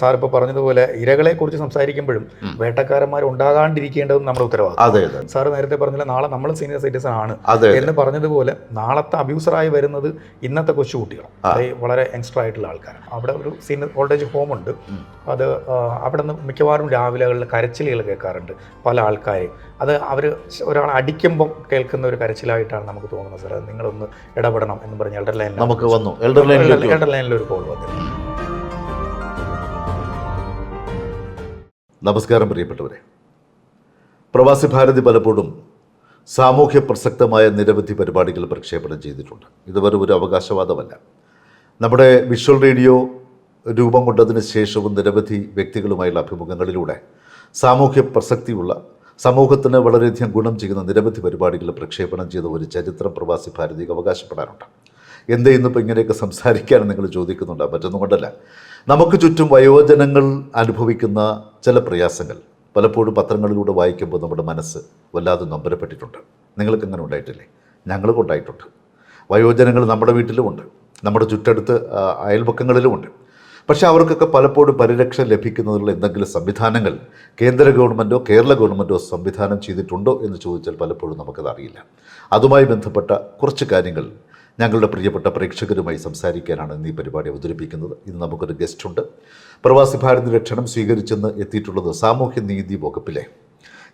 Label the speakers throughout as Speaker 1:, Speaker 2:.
Speaker 1: Sir ഇപ്പോൾ പറഞ്ഞതുപോലെ ഇരകളെ കുറിച്ച് സംസാരിക്കുമ്പോഴും വേട്ടക്കാരന്മാർ ഉണ്ടാകാണ്ടിരിക്കേണ്ടതും നമ്മുടെ ഉത്തരവാദിത്വം. സാർ നേരത്തെ പറഞ്ഞില്ല നാളെ നമ്മൾ സീനിയർ സിറ്റിസൺ ആണ് എന്ന് പറഞ്ഞതുപോലെ നാളത്തെ അബ്യൂസറായി വരുന്നത് ഇന്നത്തെ കൊച്ചുകുട്ടികൾ അത് വളരെ യങ്സ്റ്റർ ആയിട്ടുള്ള ആൾക്കാരാണ്. അവിടെ ഒരു സീനിയർ ഓൾഡേജ് ഹോം ഉണ്ട്. അത് അവിടെ നിന്ന് മിക്കവാറും രാവിലെകളിൽ കരച്ചിലുകൾ കേൾക്കാറുണ്ട് പല ആൾക്കാരെയും. അത് അവർ ഒരാൾ അടിക്കുമ്പം കേൾക്കുന്ന ഒരു കരച്ചിലായിട്ടാണ് നമുക്ക് തോന്നുന്നത് സാർ നിങ്ങളൊന്ന് ഇടപെടണം എന്ന് പറഞ്ഞ് എൽഡർ ലൈനിൽ
Speaker 2: നമുക്ക് വന്നു. എൽഡർ
Speaker 1: ലൈനിൽ ഒരു കോൾ വന്നു
Speaker 2: നമസ്കാരം പ്രിയപ്പെട്ടവരെ. പ്രവാസി ഭാരതി പലപ്പോഴും സാമൂഹ്യ പ്രസക്തമായ നിരവധി പരിപാടികൾ പ്രക്ഷേപണം ചെയ്തിട്ടുണ്ട്. ഇത് വെറും ഒരു അവകാശവാദമല്ല. നമ്മുടെ വിഷ്വൽ റേഡിയോ രൂപം കൊണ്ടതിന് ശേഷവും നിരവധി വ്യക്തികളുമായുള്ള അഭിമുഖങ്ങളിലൂടെ സാമൂഹ്യ പ്രസക്തിയുള്ള സമൂഹത്തിന് വളരെയധികം ഗുണം ചെയ്യുന്ന നിരവധി പരിപാടികൾ പ്രക്ഷേപണം ചെയ്ത ഒരു ചരിത്രം പ്രവാസി ഭാരതിക്ക് അവകാശപ്പെടാനുണ്ട്. എന്തേ ഇന്നിപ്പോൾ ഇങ്ങനെയൊക്കെ സംസാരിക്കാൻ നിങ്ങൾ ചോദിക്കുന്നുണ്ടോ. മറ്റൊന്നും കൊണ്ടല്ല. നമുക്ക് ചുറ്റും വയോജനങ്ങൾ അനുഭവിക്കുന്ന ചില പ്രയാസങ്ങൾ. പലപ്പോഴും പത്രങ്ങളിലൂടെ വായിക്കുമ്പോൾ നമ്മുടെ മനസ്സ് വല്ലാതെ നൊമ്പരപ്പെട്ടിട്ടുണ്ട്. നിങ്ങൾക്ക് അങ്ങനെ ഉണ്ടായിട്ടില്ലേ? ഞങ്ങൾക്കും ഉണ്ടായിട്ടുണ്ട്. വയോജനങ്ങൾ നമ്മുടെ വീട്ടിലുമുണ്ട് നമ്മുടെ ചുറ്റടുത്ത് അയൽപക്കങ്ങളിലുമുണ്ട് പക്ഷേ അവർക്കൊക്കെ പലപ്പോഴും പരിരക്ഷ ലഭിക്കുന്നതിനുള്ള എന്തെങ്കിലും സംവിധാനങ്ങൾ കേന്ദ്ര ഗവൺമെന്റോ കേരള ഗവൺമെന്റോ സംവിധാനം ചെയ്തിട്ടുണ്ടോ എന്ന് ചോദിച്ചാൽ പലപ്പോഴും നമുക്കത് അറിയില്ല അതുമായി ബന്ധപ്പെട്ട കുറച്ച് കാര്യങ്ങൾ ഞങ്ങളുടെ പ്രിയപ്പെട്ട പ്രേക്ഷകരുമായി സംസാരിക്കാനാണ് ഇന്ന് ഈ പരിപാടി അവതരിപ്പിക്കുന്നത്. ഇന്ന് നമുക്കൊരു ഗസ്റ്റുണ്ട് പ്രവാസി ഭാരതിയുടെ രക്ഷണം സ്വീകരിച്ചെന്ന് എത്തിയിട്ടുള്ളത് സാമൂഹ്യ നീതി വകുപ്പിലെ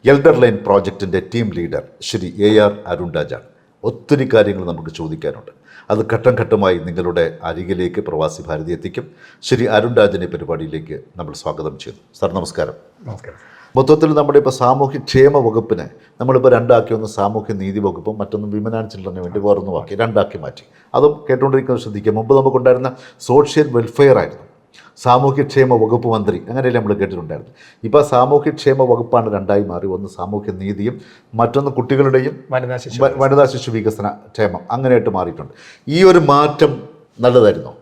Speaker 2: എൽഡർ ലൈൻ പ്രോജക്റ്റിന്റെ team leader Shri A R അരുൺരാജാണ്. ഒത്തിരി കാര്യങ്ങൾ നമുക്ക് ചോദിക്കാനുണ്ട്. അത് ഘട്ടം ഘട്ടമായി നിങ്ങളുടെ അരികിലേക്ക് പ്രവാസി ഭാരതി എത്തിക്കും. ശ്രീ അരുൺരാജനെ പരിപാടിയിലേക്ക് നമ്മൾ സ്വാഗതം ചെയ്യുന്നു. സർ നമസ്കാരം.
Speaker 1: നമസ്കാരം.
Speaker 2: മൊത്തത്തിൽ നമ്മുടെ ഇപ്പോൾ സാമൂഹ്യ ക്ഷേമ വകുപ്പിനെ നമ്മളിപ്പോൾ രണ്ടാക്കി ഒന്ന് സാമൂഹ്യ നീതി വകുപ്പും മറ്റൊന്ന് വിമൻ ആൻഡ് ചിൽഡ്രന് വേണ്ടി വേറൊന്നും വാക്കി രണ്ടാക്കി മാറ്റി. അതും കേട്ടുകൊണ്ടിരിക്കുന്നത് ശ്രദ്ധിക്കുക. മുമ്പ് നമുക്കുണ്ടായിരുന്ന സോഷ്യൽ വെൽഫെയർ ആയിരുന്നു. സാമൂഹ്യക്ഷേമ വകുപ്പ് മന്ത്രി അങ്ങനെയല്ലേ നമ്മൾ കേട്ടിട്ടുണ്ടായിരുന്നു ഇപ്പോൾ സാമൂഹ്യക്ഷേമ വകുപ്പാണ് രണ്ടായി മാറി. ഒന്ന് സാമൂഹ്യ നീതിയും മറ്റൊന്ന് കുട്ടികളുടെയും
Speaker 1: വനിതാ ശിശു
Speaker 2: വനിതാ ശിശു വികസന ക്ഷേമം അങ്ങനെയായിട്ട് മാറിയിട്ടുണ്ട്. ഈ ഒരു മാറ്റം നല്ലതായിരുന്നു?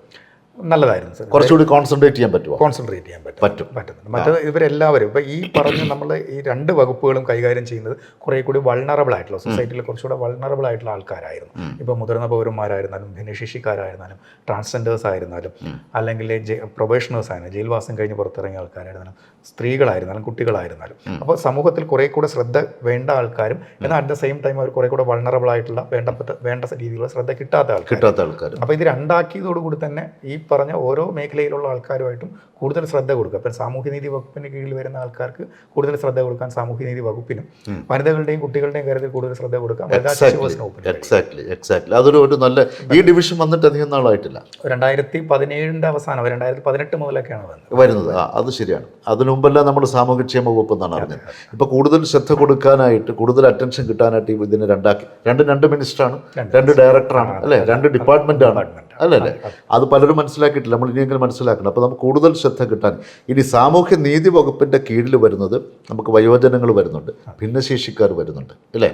Speaker 1: നല്ലതായിരുന്നു സാർ.
Speaker 2: കുറച്ചുകൂടി കോൺസെൻട്രേറ്റ് ചെയ്യാൻ പറ്റുമോ
Speaker 1: കോൺസെൻട്രേറ്റ് ചെയ്യാൻ പറ്റും.
Speaker 2: പറ്റും.
Speaker 1: പറ്റുന്നുണ്ട് മറ്റത് ഇവരെല്ലാവരും ഇപ്പം ഈ പറഞ്ഞ നമ്മൾ ഈ രണ്ട് വകുപ്പുകളും കൈകാര്യം ചെയ്യുന്നത് കുറേ കൂടി വൾണറബിൾ ആയിട്ടുള്ള സൊസൈറ്റിയിൽ കുറച്ചുകൂടെ വൾണറബിൾ ആയിട്ടുള്ള ആൾക്കാരായിരുന്നു. ഇപ്പം മുതിർന്ന പൗരന്മാരായിരുന്നാലും ഭിന്നശേഷിക്കാരായിരുന്നാലും ട്രാൻസ്ജെൻഡേഴ്സ് ആയിരുന്നാലും അല്ലെങ്കിൽ പ്രൊബേഷണേഴ്സ് ആയിരുന്നാലും ജയിൽവാസം കഴിഞ്ഞ് പുറത്തിറങ്ങിയ ആൾക്കാരായിരുന്നാലും സ്ത്രീകളായിരുന്നാലും കുട്ടികളായിരുന്നാലും. അപ്പോൾ സമൂഹത്തിൽ കുറേ കൂടെ ശ്രദ്ധ വേണ്ട ആൾക്കാരും എന്നാൽ അറ്റ് ദ സെയിം ടൈം അവർ കുറേ കൂടെ വൾണറബിൾ ആയിട്ടുള്ള വേണ്ടപ്പെട്ട വേണ്ട രീതിയിലുള്ള ശ്രദ്ധ കിട്ടാത്ത ആൾക്കാർ
Speaker 2: കിട്ടാത്ത ആൾക്കാർ
Speaker 1: അപ്പോൾ ഇത് രണ്ടാക്കിയതോടുകൂടി തന്നെ ഈ പറഞ്ഞ ഓരോ മേഖലയിലുള്ള ആൾക്കാരുമായിട്ടും കൂടുതൽ ശ്രദ്ധ കൊടുക്കുക. അപ്പം സാമൂഹ്യനീതി വകുപ്പിന് കീഴിൽ വരുന്ന ആൾക്കാർക്ക് കൂടുതൽ ശ്രദ്ധ കൊടുക്കാൻ സാമൂഹ്യനീതി വകുപ്പിനും വനിതകളുടെയും കുട്ടികളുടെയും കാര്യത്തിൽ കൂടുതൽ ശ്രദ്ധ കൊടുക്കാം
Speaker 2: എക്സാക്ട്ലി എക്സാക്ട്ലി അതൊരു ഒരു നല്ല ഈ ഡിവിഷൻ വന്നിട്ട് അധികം നാളായിട്ടില്ല.
Speaker 1: രണ്ടായിരത്തി പതിനേഴിന്റെ അവസാനം രണ്ടായിരത്തി പതിനെട്ട് മുതലൊക്കെയാണ് വന്നത്.
Speaker 2: വരുന്നത്. ആ അത് ശരിയാണ്. അതിനു മുമ്പെല്ലാം നമ്മൾ സാമൂഹ്യക്ഷേമ വകുപ്പ് എന്നാണ് അറിഞ്ഞത്. ഇപ്പോൾ കൂടുതൽ ശ്രദ്ധ കൊടുക്കാനായിട്ട് കൂടുതൽ അറ്റൻഷൻ കിട്ടാനായിട്ട് ഇതിനെ രണ്ടാക്കി. രണ്ട് രണ്ട് മിനിസ്റ്ററാണ് രണ്ട് ഡയറക്ടറാണ് അല്ലേ? രണ്ട് ഡിപ്പാർട്ട്മെന്റ് ആണ് അല്ലേ? അല്ലേ അത് പലരും മനസ്സിലാക്കിയിട്ടില്ല. നമ്മൾ ഇനിയെങ്കിലും മനസ്സിലാക്കണം. അപ്പോൾ നമുക്ക് കൂടുതൽ ശ്രദ്ധ കിട്ടാൻ. ഇനി സാമൂഹ്യ നീതി വകുപ്പിന്റെ കീഴിൽ വരുന്നത് നമുക്ക് വയോജനങ്ങൾ വരുന്നുണ്ട്. ഭിന്നശേഷിക്കാർ വരുന്നുണ്ട്. അല്ലേ?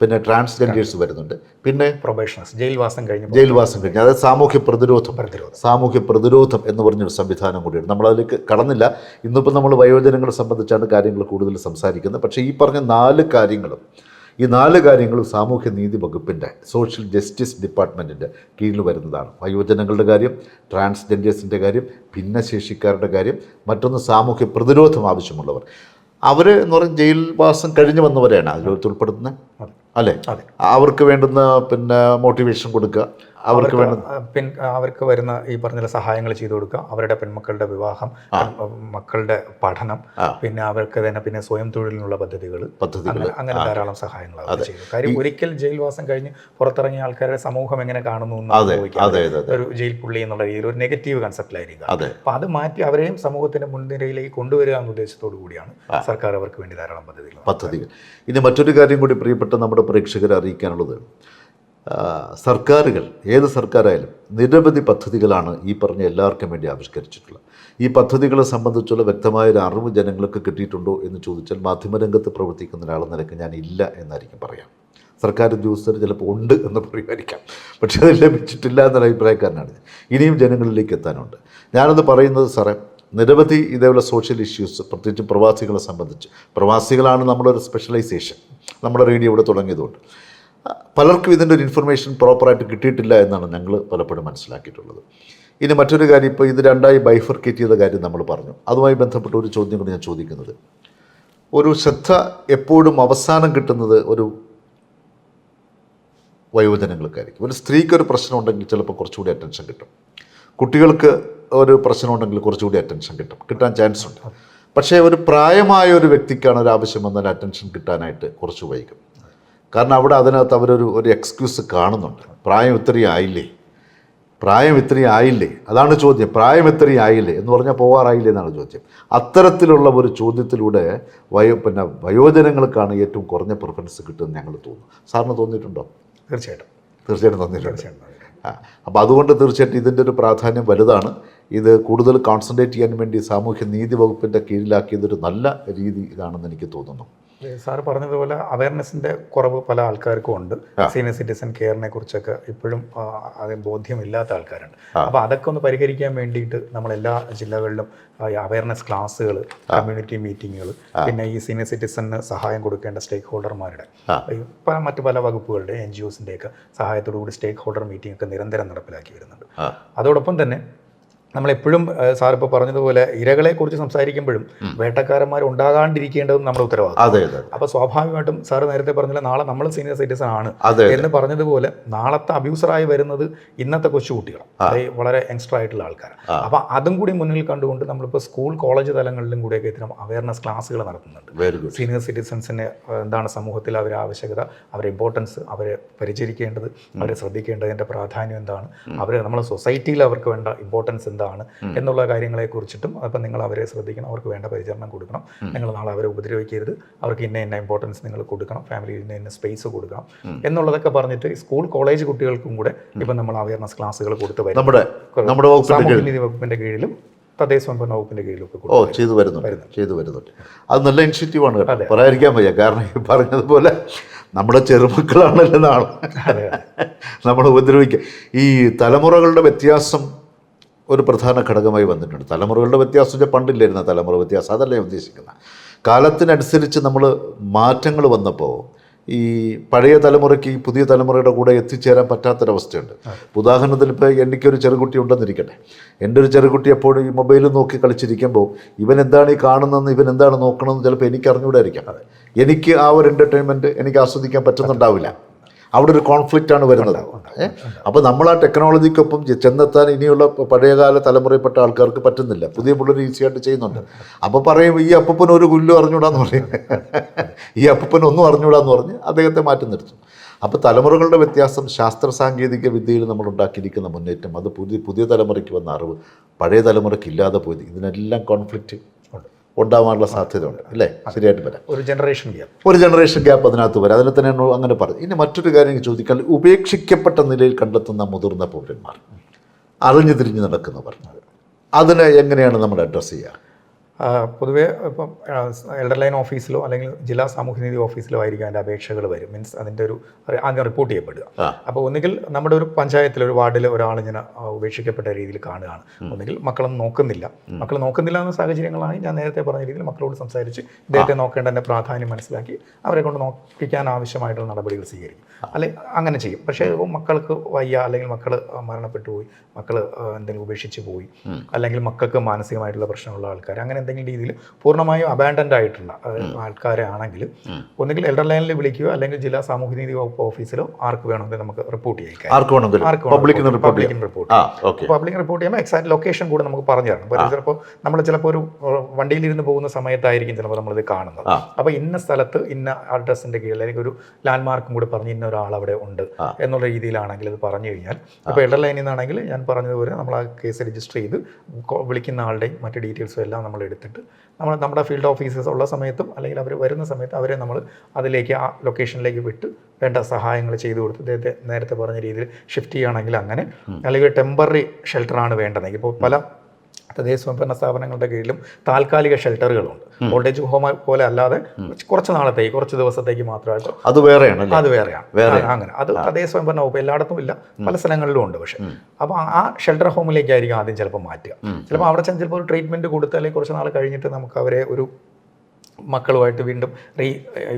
Speaker 2: പിന്നെ ട്രാൻസ്ജെൻഡേഴ്സ് വരുന്നുണ്ട്. പിന്നെ
Speaker 1: പ്രൊബേഷണേഴ്സ്. ജയിൽവാസം കഴിഞ്ഞ്
Speaker 2: ജയിൽവാസം കഴിഞ്ഞ്. അതായത് സാമൂഹ്യ പ്രതിരോധം.
Speaker 1: പ്രതിരോധം.
Speaker 2: സാമൂഹ്യ പ്രതിരോധം എന്ന് പറഞ്ഞൊരു സംവിധാനം കൂടിയുണ്ട്. നമ്മളതിലേക്ക് കടന്നില്ല. ഇന്നിപ്പോൾ നമ്മൾ വയോജനങ്ങളെ സംബന്ധിച്ചാണ് കാര്യങ്ങൾ കൂടുതൽ സംസാരിക്കുന്നത്. പക്ഷേ ഈ പറഞ്ഞ നാല് കാര്യങ്ങളും ഈ നാല് കാര്യങ്ങളും സാമൂഹ്യ നീതി വകുപ്പിന്റെ സോഷ്യൽ ജസ്റ്റിസ് ഡിപ്പാർട്ട്മെന്റിന്റെ കീഴിൽ വരുന്നതാണ്. വയോജനങ്ങളുടെ കാര്യം ട്രാൻസ്ജെൻഡേഴ്സിന്റെ കാര്യം ഭിന്നശേഷിക്കാരുടെ കാര്യം മറ്റൊന്ന് സാമൂഹ്യ പ്രതിരോധം ആവശ്യമുള്ളവർ. അവർ എന്ന് പറഞ്ഞാൽ ജയിൽവാസം കഴിഞ്ഞ് വന്നവരെയാണ്. അതിലോട്ട് ഉൾപ്പെടുത്തുന്നത് അല്ലേ? അവർക്ക് വേണ്ടുന്ന പിന്നെ മോട്ടിവേഷൻ കൊടുക്കുക. അവർക്ക്
Speaker 1: പിൻ അവർക്ക് വരുന്ന ഈ പറഞ്ഞ സഹായങ്ങൾ ചെയ്തു കൊടുക്കുക അവരുടെ പെൺമക്കളുടെ വിവാഹം മക്കളുടെ പഠനം പിന്നെ അവർക്ക് തന്നെ പിന്നെ സ്വയം തൊഴിലിനുള്ള പദ്ധതികൾ അങ്ങനെ ധാരാളം സഹായങ്ങൾ അവർ ചെയ്തു. കാര്യം ഒരിക്കൽ ജയിൽവാസം കഴിഞ്ഞ് പുറത്തിറങ്ങിയ ആൾക്കാരുടെ സമൂഹം എങ്ങനെ കാണുന്നു ഒരു ജയിൽ പുള്ളി എന്നുള്ള രീതിയിൽ ഒരു നെഗറ്റീവ് കൺസെപ്റ്റിലായിരിക്കും. അപ്പൊ അത് മാറ്റി അവരെയും സമൂഹത്തിന്റെ മുൻനിരയിലേക്ക് കൊണ്ടുവരിക എന്ന ഉദ്ദേശത്തോടു കൂടിയാണ് സർക്കാർ അവർക്ക് വേണ്ടി ധാരാളം പദ്ധതികൾ
Speaker 2: പദ്ധതികൾ. ഇനി മറ്റൊരു കാര്യം കൂടി പ്രിയപ്പെട്ട നമ്മുടെ പ്രേക്ഷകരെ അറിയിക്കാനുള്ളത്. സർക്കാരുകൾ ഏത് സർക്കാരായാലും നിരവധി പദ്ധതികളാണ് ഈ പറഞ്ഞ എല്ലാവർക്കും വേണ്ടി ആവിഷ്കരിച്ചിട്ടുള്ളത്. ഈ പദ്ധതികളെ സംബന്ധിച്ചുള്ള വ്യക്തമായ ഒരു അറിവ് ജനങ്ങൾക്ക് കിട്ടിയിട്ടുണ്ടോ എന്ന് ചോദിച്ചാൽ മാധ്യമരംഗത്ത് പ്രവർത്തിക്കുന്ന ഒരാളെന്ന നിലയ്ക്ക് ഞാൻ ഇല്ല എന്നായിരിക്കും പറയാം. സർക്കാർ ഉദ്യോഗസ്ഥർ ചിലപ്പോൾ ഉണ്ട് എന്ന് പറയുമായിരിക്കാം. പക്ഷേ അത് ലഭിച്ചിട്ടില്ല എന്നൊരു അഭിപ്രായക്കാരനാണ് ഇനിയും ജനങ്ങളിലേക്ക് എത്താനുണ്ട്. ഞാനത് പറയുന്നത് സാറേ നിരവധി ഇതേപോലെ സോഷ്യൽ ഇഷ്യൂസ് പ്രത്യേകിച്ച് പ്രവാസികളെ സംബന്ധിച്ച്. പ്രവാസികളാണ് നമ്മളൊരു സ്പെഷ്യലൈസേഷൻ നമ്മുടെ റേഡിയോ ഇവിടെ തുടങ്ങിയതുകൊണ്ട്. പലർക്കും ഇതിന്റെ ഒരു ഇൻഫർമേഷൻ പ്രോപ്പറായിട്ട് കിട്ടിയിട്ടില്ല എന്നാണ് ഞങ്ങൾ പലപ്പോഴും മനസ്സിലാക്കിയിട്ടുള്ളത്. ഇനി മറ്റൊരു കാര്യം ഇപ്പോൾ ഇത് രണ്ടായി ബൈഫർക്കേറ്റ് ചെയ്ത കാര്യം നമ്മൾ പറഞ്ഞു. അതുമായി ബന്ധപ്പെട്ട ഒരു ചോദ്യം കൂടി ഞാൻ ചോദിക്കുന്നത്. ഒരു ശ്രദ്ധ എപ്പോഴും അവസാനം കിട്ടുന്നത് ഒരു വയോജനങ്ങൾക്കായിരിക്കും. ഒരു സ്ത്രീക്ക് ഒരു പ്രശ്നം ഉണ്ടെങ്കിൽ ചിലപ്പോൾ കുറച്ചുകൂടി അറ്റൻഷൻ കിട്ടും. കുട്ടികൾക്ക് ഒരു പ്രശ്നം ഉണ്ടെങ്കിൽ കുറച്ചുകൂടി അറ്റൻഷൻ കിട്ടും. കിട്ടാൻ ചാൻസ് ഉണ്ട്. പക്ഷേ ഒരു പ്രായമായ ഒരു വ്യക്തിക്കാണ് ഒരു ആവശ്യം വന്നാൽ അറ്റൻഷൻ കിട്ടാനായിട്ട് കുറച്ച് വൈകും. കാരണം അവിടെ അതിനകത്ത് അവരൊരു ഒരു എക്സ്ക്യൂസ് കാണുന്നുണ്ട്. പ്രായം ഇത്രയും ആയില്ലേ? പ്രായം ഇത്രയും ആയില്ലേ? അതാണ് ചോദ്യം. പ്രായം ഇത്രയും ആയില്ലേ? എന്ന് പറഞ്ഞാൽ പോവാറായില്ലേ എന്നാണ് ചോദ്യം. അത്തരത്തിലുള്ള ഒരു ചോദ്യത്തിലൂടെ വയോ പിന്നെ വയോജനങ്ങൾക്കാണ് ഏറ്റവും കുറഞ്ഞ പ്രിഫറൻസ് കിട്ടുമെന്ന് ഞങ്ങൾ തോന്നുന്നു. സാറിന് തോന്നിയിട്ടുണ്ടോ?
Speaker 1: തീർച്ചയായിട്ടും.
Speaker 2: തീർച്ചയായിട്ടും തോന്നിയിട്ടുണ്ട്. അപ്പോൾ അതുകൊണ്ട് തീർച്ചയായിട്ടും ഇതിന്റെ ഒരു പ്രാധാന്യം വലുതാണ്. ഇത് കൂടുതൽ കോൺസെൻട്രേറ്റ് ചെയ്യാൻ വേണ്ടി സാമൂഹ്യ നീതി വകുപ്പിന്റെ കീഴിലാക്കിയതൊരു നല്ല രീതി ഇതാണെന്ന് എനിക്ക് തോന്നുന്നു.
Speaker 1: സാർ പറഞ്ഞതുപോലെ അവയർനെസ്സിന്റെ കുറവ് പല ആൾക്കാർക്കും ഉണ്ട്. സീനിയർ സിറ്റിസൺ കെയറിനെ കുറിച്ചൊക്കെ ഇപ്പോഴും അത് ബോധ്യമില്ലാത്ത ആൾക്കാരുണ്ട് അപ്പോൾ അതൊക്കെ ഒന്ന് പരിഹരിക്കാൻ വേണ്ടിയിട്ട് നമ്മൾ എല്ലാ ജില്ലകളിലും അവയർനെസ് ക്ലാസ്സുകൾ കമ്മ്യൂണിറ്റി മീറ്റിങ്ങുകൾ പിന്നെ ഈ സീനിയർ സിറ്റിസണിന് സഹായം കൊടുക്കേണ്ട സ്റ്റേക്ക് ഹോൾഡർമാരുടെ പല മറ്റു പല വകുപ്പുകളുടെ എൻ ജി ഒസിന്റെയൊക്കെ സഹായത്തോടു കൂടി സ്റ്റേക്ക് ഹോൾഡർ മീറ്റിംഗ് ഒക്കെ നിരന്തരം നടപ്പിലാക്കി വരുന്നുണ്ട്. അതോടൊപ്പം തന്നെ നമ്മളെപ്പോഴും സാർ ഇപ്പോൾ പറഞ്ഞതുപോലെ ഇരകളെ കുറിച്ച് സംസാരിക്കുമ്പോഴും വേട്ടക്കാരന്മാർ ഉണ്ടാകാണ്ടിരിക്കേണ്ടതും നമ്മുടെ ഉത്തരവാദിത്വം. അപ്പോൾ സ്വാഭാവികമായിട്ടും സാർ നേരത്തെ പറഞ്ഞില്ല നാളെ നമ്മൾ സീനിയർ സിറ്റിസൺ ആണ് എന്ന് പറഞ്ഞതുപോലെ നാളത്തെ അബ്യൂസറായി വരുന്നത് ഇന്നത്തെ കൊച്ചുകുട്ടികളാണ് അതായത് വളരെ യങ്സ്റ്റർ ആയിട്ടുള്ള ആൾക്കാർ അപ്പോൾ അതും കൂടി മുന്നിൽ കണ്ടുകൊണ്ട് നമ്മളിപ്പോൾ സ്കൂൾ കോളേജ് തലങ്ങളിലും കൂടിയൊക്കെ ഇത്തരം അവയർനെസ് ക്ലാസ്സുകൾ നടത്തുന്നുണ്ട്. സീനിയർ സിറ്റിസൺസിന് എന്താണ് സമൂഹത്തിൽ അവരെ ആവശ്യകത അവരെ ഇമ്പോർട്ടൻസ് അവരെ പരിചരിക്കേണ്ടത് അവരെ ശ്രദ്ധിക്കേണ്ടതിന്റെ പ്രാധാന്യം എന്താണ്? അവരെ നമ്മളെ സൊസൈറ്റിയിൽ അവർക്ക് വേണ്ട ഇമ്പോർട്ടൻസ് എന്താണ് എന്നുള്ള കാര്യങ്ങളെ കുറിച്ചിട്ടും അപ്പം നിങ്ങൾ അവരെ ശ്രദ്ധിക്കണം. അവർക്ക് വേണ്ട പരിചരണം കൊടുക്കണം. നിങ്ങൾ നാളെ അവരെ ഉപദ്രവിക്കരുത്. അവർക്ക് ഇന്ന ഇന്ന ഇമ്പോർട്ടൻസ് നിങ്ങൾ കൊടുക്കണം. ഫാമിലി ഇന്ന ഇന്ന സ്പേസ് കൊടുക്കണം. എന്നുള്ളതൊക്കെ പറഞ്ഞിട്ട് സ്കൂൾ കോളേജ് കുട്ടികൾക്കും കൂടെ ഇപ്പം നമ്മൾ അവയർനെസ് ക്ലാസ്സുകൾ കൊടുത്ത് വരും
Speaker 2: നമ്മുടെ നമ്മുടെ വകുപ്പിന്റെ
Speaker 1: സാമൂഹ്യ നീതി വകുപ്പിന്റെ കീഴിലും തദ്ദേശ സ്വയംഭരണ
Speaker 2: ഓ ചെയ്തു വരുന്നുണ്ട്. ചെയ്തു വരുന്നുണ്ട്. അത് നല്ല ഇനിഷ്യേറ്റീവാണ് കേട്ടോ. പറയാതിരിക്കാൻ വയ്യ. കാരണം ഈ പറഞ്ഞതുപോലെ നമ്മുടെ ചെറുമക്കളാണല്ലോ നാളെ. നമ്മൾ ഉപദ്രവിക്കുക ഈ തലമുറകളുടെ വ്യത്യാസം ഒരു പ്രധാന ഘടകമായി വന്നിട്ടുണ്ട്. തലമുറകളുടെ വ്യത്യാസം വെച്ചാൽ പണ്ടില്ലായിരുന്ന തലമുറ വ്യത്യാസം. അതല്ല ഞാൻ ഉദ്ദേശിക്കുന്നത്. കാലത്തിനനുസരിച്ച് നമ്മൾ മാറ്റങ്ങൾ വന്നപ്പോൾ ഈ പഴയ തലമുറയ്ക്ക് ഈ പുതിയ തലമുറയുടെ കൂടെ എത്തിച്ചേരാൻ പറ്റാത്തൊരവസ്ഥയുണ്ട്. ഉദാഹരണത്തിന് ഇപ്പോൾ എനിക്കൊരു ചെറുകുട്ടി ഉണ്ടെന്നിരിക്കട്ടെ. എന്റെ ഒരു ചെറുകുട്ടി എപ്പോഴും ഈ മൊബൈൽ നോക്കി കളിച്ചിരിക്കുമ്പോൾ ഇവൻ എന്താണ് ഈ കാണുന്നതെന്ന് ഇവൻ എന്താണ് നോക്കണമെന്ന് ചിലപ്പോൾ എനിക്ക് അറിഞ്ഞുകൂടായിരിക്കാം എനിക്ക് ആ ഒരു എന്റർടൈൻമെന്റ് എനിക്ക് ആസ്വദിക്കാൻ പറ്റുന്നുണ്ടാവില്ല. അവിടെ ഒരു കോൺഫ്ലിക്റ്റ് ആണ് വരുന്നത്. അപ്പോൾ നമ്മൾ ആ ടെക്നോളജിക്കൊപ്പം ചെന്നെത്താൻ ഇനിയുള്ള പഴയകാല തലമുറയിൽപ്പെട്ട ആൾക്കാർക്ക് പറ്റുന്നില്ല. പുതിയ പിള്ളേർ ഈസിയായിട്ട് ചെയ്യുന്നുണ്ട്. അപ്പോൾ പറയും ഈ അപ്പൂപ്പൻ ഒരു പുല്ലും അറിഞ്ഞൂടാന്ന് പറയും. ഈ അപ്പൂപ്പൻ ഒന്നും അറിഞ്ഞൂടാന്ന് പറഞ്ഞ് അദ്ദേഹത്തെ മാറ്റി നിർത്തും. അപ്പോൾ തലമുറകളുടെ വ്യത്യാസം ശാസ്ത്ര സാങ്കേതിക വിദ്യയിൽ നമ്മൾ ഉണ്ടാക്കിയിരിക്കുന്ന മുന്നേറ്റം അത് പുതിയ പുതിയ തലമുറയ്ക്ക് വന്ന അറിവ് പഴയ തലമുറയ്ക്ക് ഇല്ലാതെ പോയത് ഇതിനെല്ലാം കോൺഫ്ലിക്റ്റ് ഉണ്ടാവാനുള്ള സാധ്യതയുണ്ട്. അല്ലേ? ശരിയായിട്ട് വരാം
Speaker 1: ഒരു ജനറേഷൻ ഗ്യാപ്പ്
Speaker 2: ഒരു ജനറേഷൻ ഗ്യാപ്പ് അതിനകത്ത് വരാം. അതിനെ തന്നെ അങ്ങനെ പറഞ്ഞു ഇനി മറ്റൊരു കാര്യം ചോദിക്കാൻ ഉപേക്ഷിക്കപ്പെട്ട നിലയിൽ കണ്ടെത്തുന്ന മുതിർന്ന പൗരന്മാർ അറിഞ്ഞു തിരിഞ്ഞു നടക്കുന്നവർ അതിനെ എങ്ങനെയാണ് നമ്മൾ അഡ്രസ്സ് ചെയ്യുക?
Speaker 1: പൊതുവേ ഇപ്പം എൽഡർ ലൈൻ ഓഫീസിലോ അല്ലെങ്കിൽ ജില്ലാ സാമൂഹ്യനീതി ഓഫീസിലോ ആയിരിക്കും അതിന്റെ അപേക്ഷകൾ വരും. മീൻസ് അതിന്റെ ഒരു ആദ്യം റിപ്പോർട്ട് ചെയ്യപ്പെടുക. അപ്പോൾ ഒന്നുകിൽ നമ്മുടെ ഒരു പഞ്ചായത്തിൽ ഒരു വാർഡിൽ ഒരാൾ ഇങ്ങനെ ഉപേക്ഷിക്കപ്പെട്ട രീതിയിൽ കാണുകയാണ്. ഒന്നുകിൽ മക്കളൊന്നും നോക്കുന്നില്ല. മക്കൾ നോക്കുന്നില്ല എന്ന സാഹചര്യങ്ങളാണ് ഞാൻ നേരത്തെ പറഞ്ഞ രീതിയിൽ മക്കളോട് സംസാരിച്ച് ഇദ്ദേഹത്തെ നോക്കേണ്ടതിന്റെ പ്രാധാന്യം മനസ്സിലാക്കി അവരെ കൊണ്ട് നോക്കിക്കാൻ ആവശ്യമായിട്ടുള്ള നടപടികൾ സ്വീകരിക്കും. അല്ലെ അങ്ങനെ ചെയ്യും. പക്ഷേ മക്കൾക്ക് വയ്യ അല്ലെങ്കിൽ മക്കൾ മരണപ്പെട്ടു പോയി മക്കൾ എന്തെങ്കിലും ഉപേക്ഷിച്ച് പോയി അല്ലെങ്കിൽ മക്കൾക്ക് മാനസികമായിട്ടുള്ള പ്രശ്നമുള്ള ആൾക്കാർ അങ്ങനെ എന്തെങ്കിലും രീതിയിൽ പൂർണമായും അബാൻഡൻഡ് ആയിട്ടുള്ള ആൾക്കാരെ ആണെങ്കിൽ ഒന്നുകിൽ എൽഡർ ലൈനിൽ വിളിക്കുകയോ അല്ലെങ്കിൽ ജില്ലാ സാമൂഹ്യ നീതി വകുപ്പ് ഓഫീസിലോ ആർക്ക് വേണമെങ്കിൽ നമുക്ക് റിപ്പോർട്ട് ചെയ്യാം.
Speaker 2: ആർക്ക് വേണമെങ്കിലും പബ്ലിക്കിന് റിപ്പോർട്ട്
Speaker 1: പബ്ലിക്കിന് പബ്ലിക് റിപ്പോർട്ട് ചെയ്യുമ്പോൾ എക്സാക്ട് ലൊക്കേഷൻ കൂടെ നമുക്ക് പറഞ്ഞു തരണം. ചിലപ്പോൾ നമ്മൾ ചിലപ്പോൾ ഒരു വണ്ടിയിൽ വണ്ടിയിലിരുന്ന് പോകുന്ന സമയത്തായിരിക്കും ചിലപ്പോൾ നമ്മളിത് കാണുന്നത്.
Speaker 2: അപ്പൊ
Speaker 1: അപ്പോൾ ഇന്ന സ്ഥലത്ത് ഇന്ന അഡ്രസ്സിന്റെ കീഴിൽ അല്ലെങ്കിൽ ഒരു ലാൻഡ് മാർക്കും കൂടി പറഞ്ഞ് ഇന്ന ഒരാൾ അവിടെ ഉണ്ട്. എന്നുള്ള രീതിയിലാണെങ്കിൽ അത് പറഞ്ഞു കഴിഞ്ഞാൽ ഇപ്പോൾ എൽഡർ ലൈനിൽ നിന്നാണെങ്കിൽ ഞാൻ പറഞ്ഞതുപോലെ നമ്മൾ ആ കേസ് രജിസ്റ്റർ ചെയ്ത് വിളിക്കുന്ന ആളുടെയും മറ്റു ഡീറ്റെയിൽസും എല്ലാം നമ്മൾ എടുത്തിട്ട് നമ്മൾ നമ്മുടെ ഫീൽഡ് ഓഫീസേഴ്സ് ഉള്ള സമയത്തും അല്ലെങ്കിൽ അവർ വരുന്ന സമയത്ത് അവരെ നമ്മൾ അതിലേക്ക് ആ ലൊക്കേഷനിലേക്ക് വിട്ട് വേണ്ട സഹായങ്ങൾ ചെയ്തു കൊടുത്ത് ഇദ്ദേഹത്തെ നേരത്തെ പറഞ്ഞ രീതിയിൽ ഷിഫ്റ്റ് ചെയ്യുകയാണെങ്കിൽ അങ്ങനെ അല്ലെങ്കിൽ ടെമ്പററി ഷെൽട്ടറാണ് വേണ്ടതെങ്കിൽ ഇപ്പോൾ പല തദ്ദേശ സ്വയംഭരണ സ്ഥാപനങ്ങളുടെ കീഴിലും താൽക്കാലിക ഷെൽട്ടറുകളുണ്ട്. ഓൾഡേജ് ഹോം പോലെ അല്ലാതെ കുറച്ച് നാളത്തേക്ക് കുറച്ച് ദിവസത്തേക്ക് മാത്രമായിട്ട്
Speaker 2: അത് വേറെയാണ്
Speaker 1: അത് വേറെയാണ്.
Speaker 2: വേറെ.
Speaker 1: അങ്ങനെ. അത് തദ്ദേശ സ്വയംഭരണ വകുപ്പ് എല്ലായിടത്തും ഇല്ല. പല സ്ഥലങ്ങളിലും ഉണ്ട് പക്ഷേ. അപ്പോൾ ആ ഷെൽട്ടർ ഹോമിലേക്കായിരിക്കും ആദ്യം ചിലപ്പോൾ മാറ്റുക. ചിലപ്പോൾ അവിടെ ചെന്ന് ചിലപ്പോൾ ഒരു ട്രീറ്റ്മെന്റ് കൊടുത്ത് അല്ലെങ്കിൽ കുറച്ച് നാൾ കഴിഞ്ഞിട്ട് നമുക്ക് അവരെ ഒരു മക്കളുമായിട്ട് വീണ്ടും റീ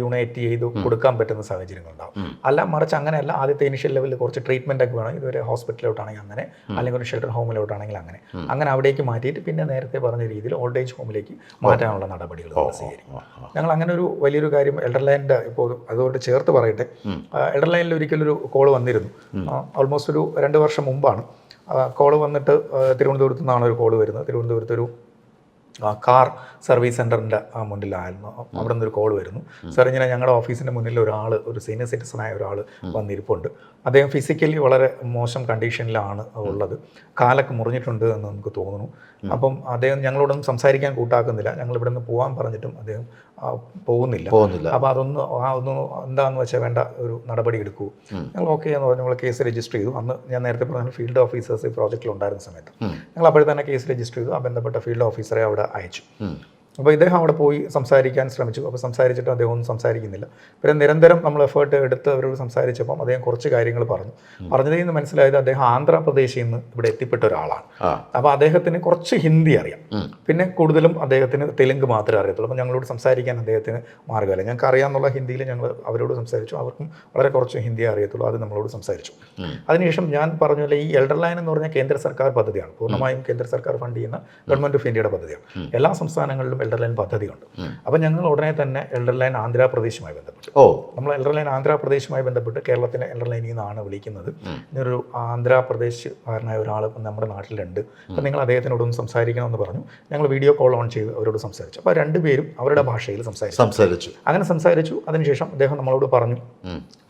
Speaker 1: യുണൈറ്റ് ചെയ്ത് കൊടുക്കാൻ പറ്റുന്ന സാഹചര്യങ്ങളുണ്ടാവും. അല്ല മറിച്ച് അങ്ങനെയല്ല ആദ്യത്തെ ഇനിഷ്യൽ ലെവലിൽ കുറച്ച് ട്രീറ്റ്മെന്റ് ഒക്കെ വേണം. ഇതുവരെ ഹോസ്പിറ്റലിലോട്ടാണെങ്കിൽ അങ്ങനെ അല്ലെങ്കിൽ ഒരു ഷെൽട്ടർ ഹോമിലോട്ടാണെങ്കിൽ അങ്ങനെ. അങ്ങനെ അവിടേക്ക് മാറ്റിയിട്ട് പിന്നെ നേരത്തെ പറഞ്ഞ രീതിയിൽ ഓൾഡ് ഏജ് ഹോമിലേക്ക് മാറ്റാനുള്ള നടപടികൾ സ്വീകരിക്കും. ഞങ്ങൾ അങ്ങനെ ഒരു വലിയൊരു കാര്യം എൽഡർലൈന്റെ ഇപ്പോൾ അതുകൊണ്ട് ചേർത്ത് പറയട്ടെ. എൽഡർലൈനിൽ ഒരിക്കലൊരു കോൾ വന്നിരുന്നു. ഓൾമോസ്റ്റ് ഒരു രണ്ട് വർഷം മുമ്പാണ്. കോൾ വന്നിട്ട് തിരുവനന്തപുരത്തു നിന്നാണ് ഒരു കോൾ വരുന്നത്. തിരുവനന്തപുരത്ത് ഒരു കാർ സർവീസ് സെന്ററിന്റെ മുന്നിലായിരുന്നു. അവിടെ നിന്നൊരു കോൾ വരുന്നു. സാർ ഇങ്ങനെ ഞങ്ങളുടെ ഓഫീസിന്റെ മുന്നിൽ ഒരാൾ ഒരു സീനിയർ സിറ്റിസണായ ഒരാൾ വന്നിരിപ്പുണ്ട്. അദ്ദേഹം ഫിസിക്കലി വളരെ മോശം കണ്ടീഷനിലാണ് ഉള്ളത്. കാലൊക്കെ മുറിഞ്ഞിട്ടുണ്ട് എന്ന് നമുക്ക് തോന്നുന്നു. അപ്പം അദ്ദേഹം ഞങ്ങളോടൊന്നും സംസാരിക്കാൻ കൂട്ടാക്കുന്നില്ല. ഞങ്ങൾ ഇവിടെ നിന്ന് പോകാൻ പറഞ്ഞിട്ടും അദ്ദേഹം പോകുന്നില്ല.
Speaker 2: പോകുന്നില്ല.
Speaker 1: അപ്പോൾ അതൊന്ന് ആ ഒന്ന് എന്താന്ന് വെച്ചാൽ വേണ്ട ഒരു നടപടി എടുക്കൂ. ഞങ്ങൾ ഓക്കെ എന്ന് പറഞ്ഞു നമ്മൾ കേസ് രജിസ്റ്റർ ചെയ്തു. അന്ന് ഞാൻ നേരത്തെ പറഞ്ഞ ഫീൽഡ് ഓഫീസേഴ്സ് ഈ പ്രോജക്റ്റിൽ ഉണ്ടായിരുന്ന സമയത്ത്. ഞങ്ങൾ അപ്പോഴെ തന്നെ കേസ് രജിസ്റ്റർ ചെയ്തു. ആ ബന്ധപ്പെട്ട ഫീൽഡ് ഓഫീസറെ അവിടെ അയച്ചു. അപ്പോൾ ഇദ്ദേഹം അവിടെ പോയി സംസാരിക്കാൻ ശ്രമിച്ചു. അപ്പോൾ സംസാരിച്ചിട്ട് അദ്ദേഹം ഒന്നും സംസാരിക്കുന്നില്ല. പിന്നെ നിരന്തരം നമ്മൾ എഫേർട്ട് എടുത്ത് അവരോട് സംസാരിച്ചപ്പം അദ്ദേഹം കുറച്ച് കാര്യങ്ങൾ പറഞ്ഞു. പറഞ്ഞതിൽ നിന്ന് മനസ്സിലായത് അദ്ദേഹം ആന്ധ്രാപ്രദേശിൽ നിന്ന് ഇവിടെ എത്തിപ്പെട്ട ഒരാളാണ്. അപ്പോൾ അദ്ദേഹത്തിന് കുറച്ച് ഹിന്ദി അറിയാം. പിന്നെ കൂടുതലും അദ്ദേഹത്തിന് തെലുങ്ക് മാത്രമേ അറിയത്തുള്ളൂ. അപ്പോൾ ഞങ്ങളോട് സംസാരിക്കാൻ അദ്ദേഹത്തിന് മാർഗമില്ല. ഞങ്ങൾക്ക് അറിയാമെന്നുള്ള ഹിന്ദിയിൽ ഞങ്ങൾ അവരോട് സംസാരിച്ചു. അവർക്കും വളരെ കുറച്ച് ഹിന്ദി അറിയത്തുള്ളൂ. അത് നമ്മളോട് സംസാരിച്ചു. അതിനുശേഷം ഞാൻ പറഞ്ഞ പോലെ ഈ എൽഡർ ലൈൻ എന്ന് പറഞ്ഞാൽ കേന്ദ്ര സർക്കാർ പദ്ധതിയാണ്. പൂർണമായും കേന്ദ്ര സർക്കാർ ഫണ്ട് ചെയ്യുന്ന ഗവൺമെന്റ് ഓഫ് ഇന്ത്യയുടെ പദ്ധതിയാണ്. എല്ലാ സംസ്ഥാനങ്ങളിലും എൽഡർ ലൈൻ പദ്ധതിയുണ്ട്. അപ്പോൾ ഞങ്ങൾ ഉടനെ തന്നെ എൽഡർ ലൈൻ ആന്ധ്രാപ്രദേശുമായി ബന്ധപ്പെട്ടു.
Speaker 2: ഓ.
Speaker 1: നമ്മൾ എൽഡർ ലൈൻ ആന്ധ്രാപ്രദേശുമായി ബന്ധപ്പെട്ട് കേരളത്തിലെ എൽഡർ ലൈനിൽ നിന്നാണ് വിളിക്കുന്നത്. ഇങ്ങനൊരു ആന്ധ്രാപ്രദേശുകാരനായ ഒരാൾ നമ്മുടെ നാട്ടിലുണ്ട്. അപ്പം നിങ്ങൾ അദ്ദേഹത്തിനോടൊന്ന് സംസാരിക്കണമെന്ന് പറഞ്ഞു. ഞങ്ങൾ വീഡിയോ കോൾ ഓൺ ചെയ്ത് അവരോട് സംസാരിച്ചു. അപ്പോൾ രണ്ടുപേരും അവരുടെ ഭാഷയിൽ സംസാരിച്ചു.
Speaker 2: സംസാരിച്ചു.
Speaker 1: അങ്ങനെ സംസാരിച്ചു. അതിനുശേഷം അദ്ദേഹം നമ്മളോട് പറഞ്ഞു.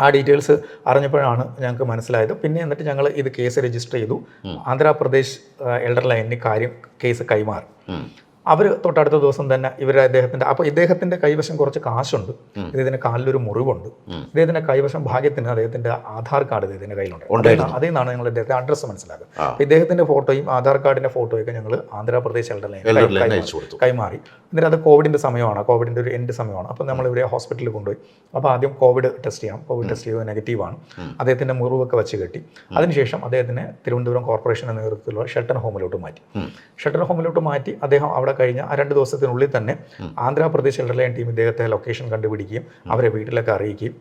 Speaker 1: ആ ഡീറ്റെയിൽസ് അറിഞ്ഞപ്പോഴാണ് ഞങ്ങൾക്ക് മനസ്സിലായത്. പിന്നെ എന്നിട്ട് ഞങ്ങൾ ഇത് കേസ് രജിസ്റ്റർ ചെയ്തു. ആന്ധ്രാപ്രദേശ് എൽഡർ ലൈനിന് കാര്യം കേസ് കൈമാറി. അവർ തൊട്ടടുത്ത ദിവസം തന്നെ ഇവരെ അദ്ദേഹത്തിന്റെ അപ്പോൾ ഇദ്ദേഹത്തിന്റെ കൈവശം കുറച്ച് കാശുണ്ട്. ഇദ്ദേഹത്തിന് കാലിലൊരു മുറിവുണ്ട്. ഇദ്ദേഹത്തിന്റെ കൈവശം ഭാഗ്യത്തിന് അദ്ദേഹത്തിന്റെ ആധാർ കാർഡ് ഇദ്ദേഹത്തിന്റെ കയ്യിലുണ്ട്. അതിൽ നിന്നാണ് ഞങ്ങൾ ഇദ്ദേഹത്തെ അഡ്രസ്സ് മനസ്സിലാക്കുക ഇദ്ദേഹത്തിന്റെ ഫോട്ടോയും ആധാർ കാർഡിന്റെ ഫോട്ടോയൊക്കെ ഞങ്ങൾ Andhra Pradesh elder line
Speaker 2: elder line അയച്ചു കൊടുത്തു.
Speaker 1: കൈമാറി. എന്നിട്ട് അത് കോവിഡിന്റെ സമയമാണ്. കോവിഡിന്റെ ഒരു എൻഡ് സമയമാണ്. അപ്പോൾ നമ്മൾ ഇവരെ ഹോസ്പിറ്റലിൽ കൊണ്ടുപോയി. അപ്പോൾ ആദ്യം കോവിഡ് ടെസ്റ്റ് ചെയ്യാം. കോവിഡ് ടെസ്റ്റ് ചെയ്തത് നെഗറ്റീവാണ് അദ്ദേഹത്തിന്റെ മുറിവൊക്കെ വെച്ച് കെട്ടി. അതിനുശേഷം അദ്ദേഹത്തിനെ തിരുവനന്തപുരം കോർപ്പറേഷൻ നേതൃത്വത്തിലുള്ള ഷെൽട്ടർ ഹോമിലോട്ട് മാറ്റി. ഷെൽട്ടർ ഹോമിലോട്ട് മാറ്റി അദ്ദേഹം അവിടെ കഴിഞ്ഞ ആ രണ്ട് ദിവസത്തിനുള്ളിൽ തന്നെ ആന്ധ്രാപ്രദേശ് എൽഡർ ലൈൻ ടീം ഇദ്ദേഹത്തെ ലൊക്കേഷൻ കണ്ടുപിടിക്കുകയും അവരെ വീട്ടിലൊക്കെ അറിയിക്കുകയും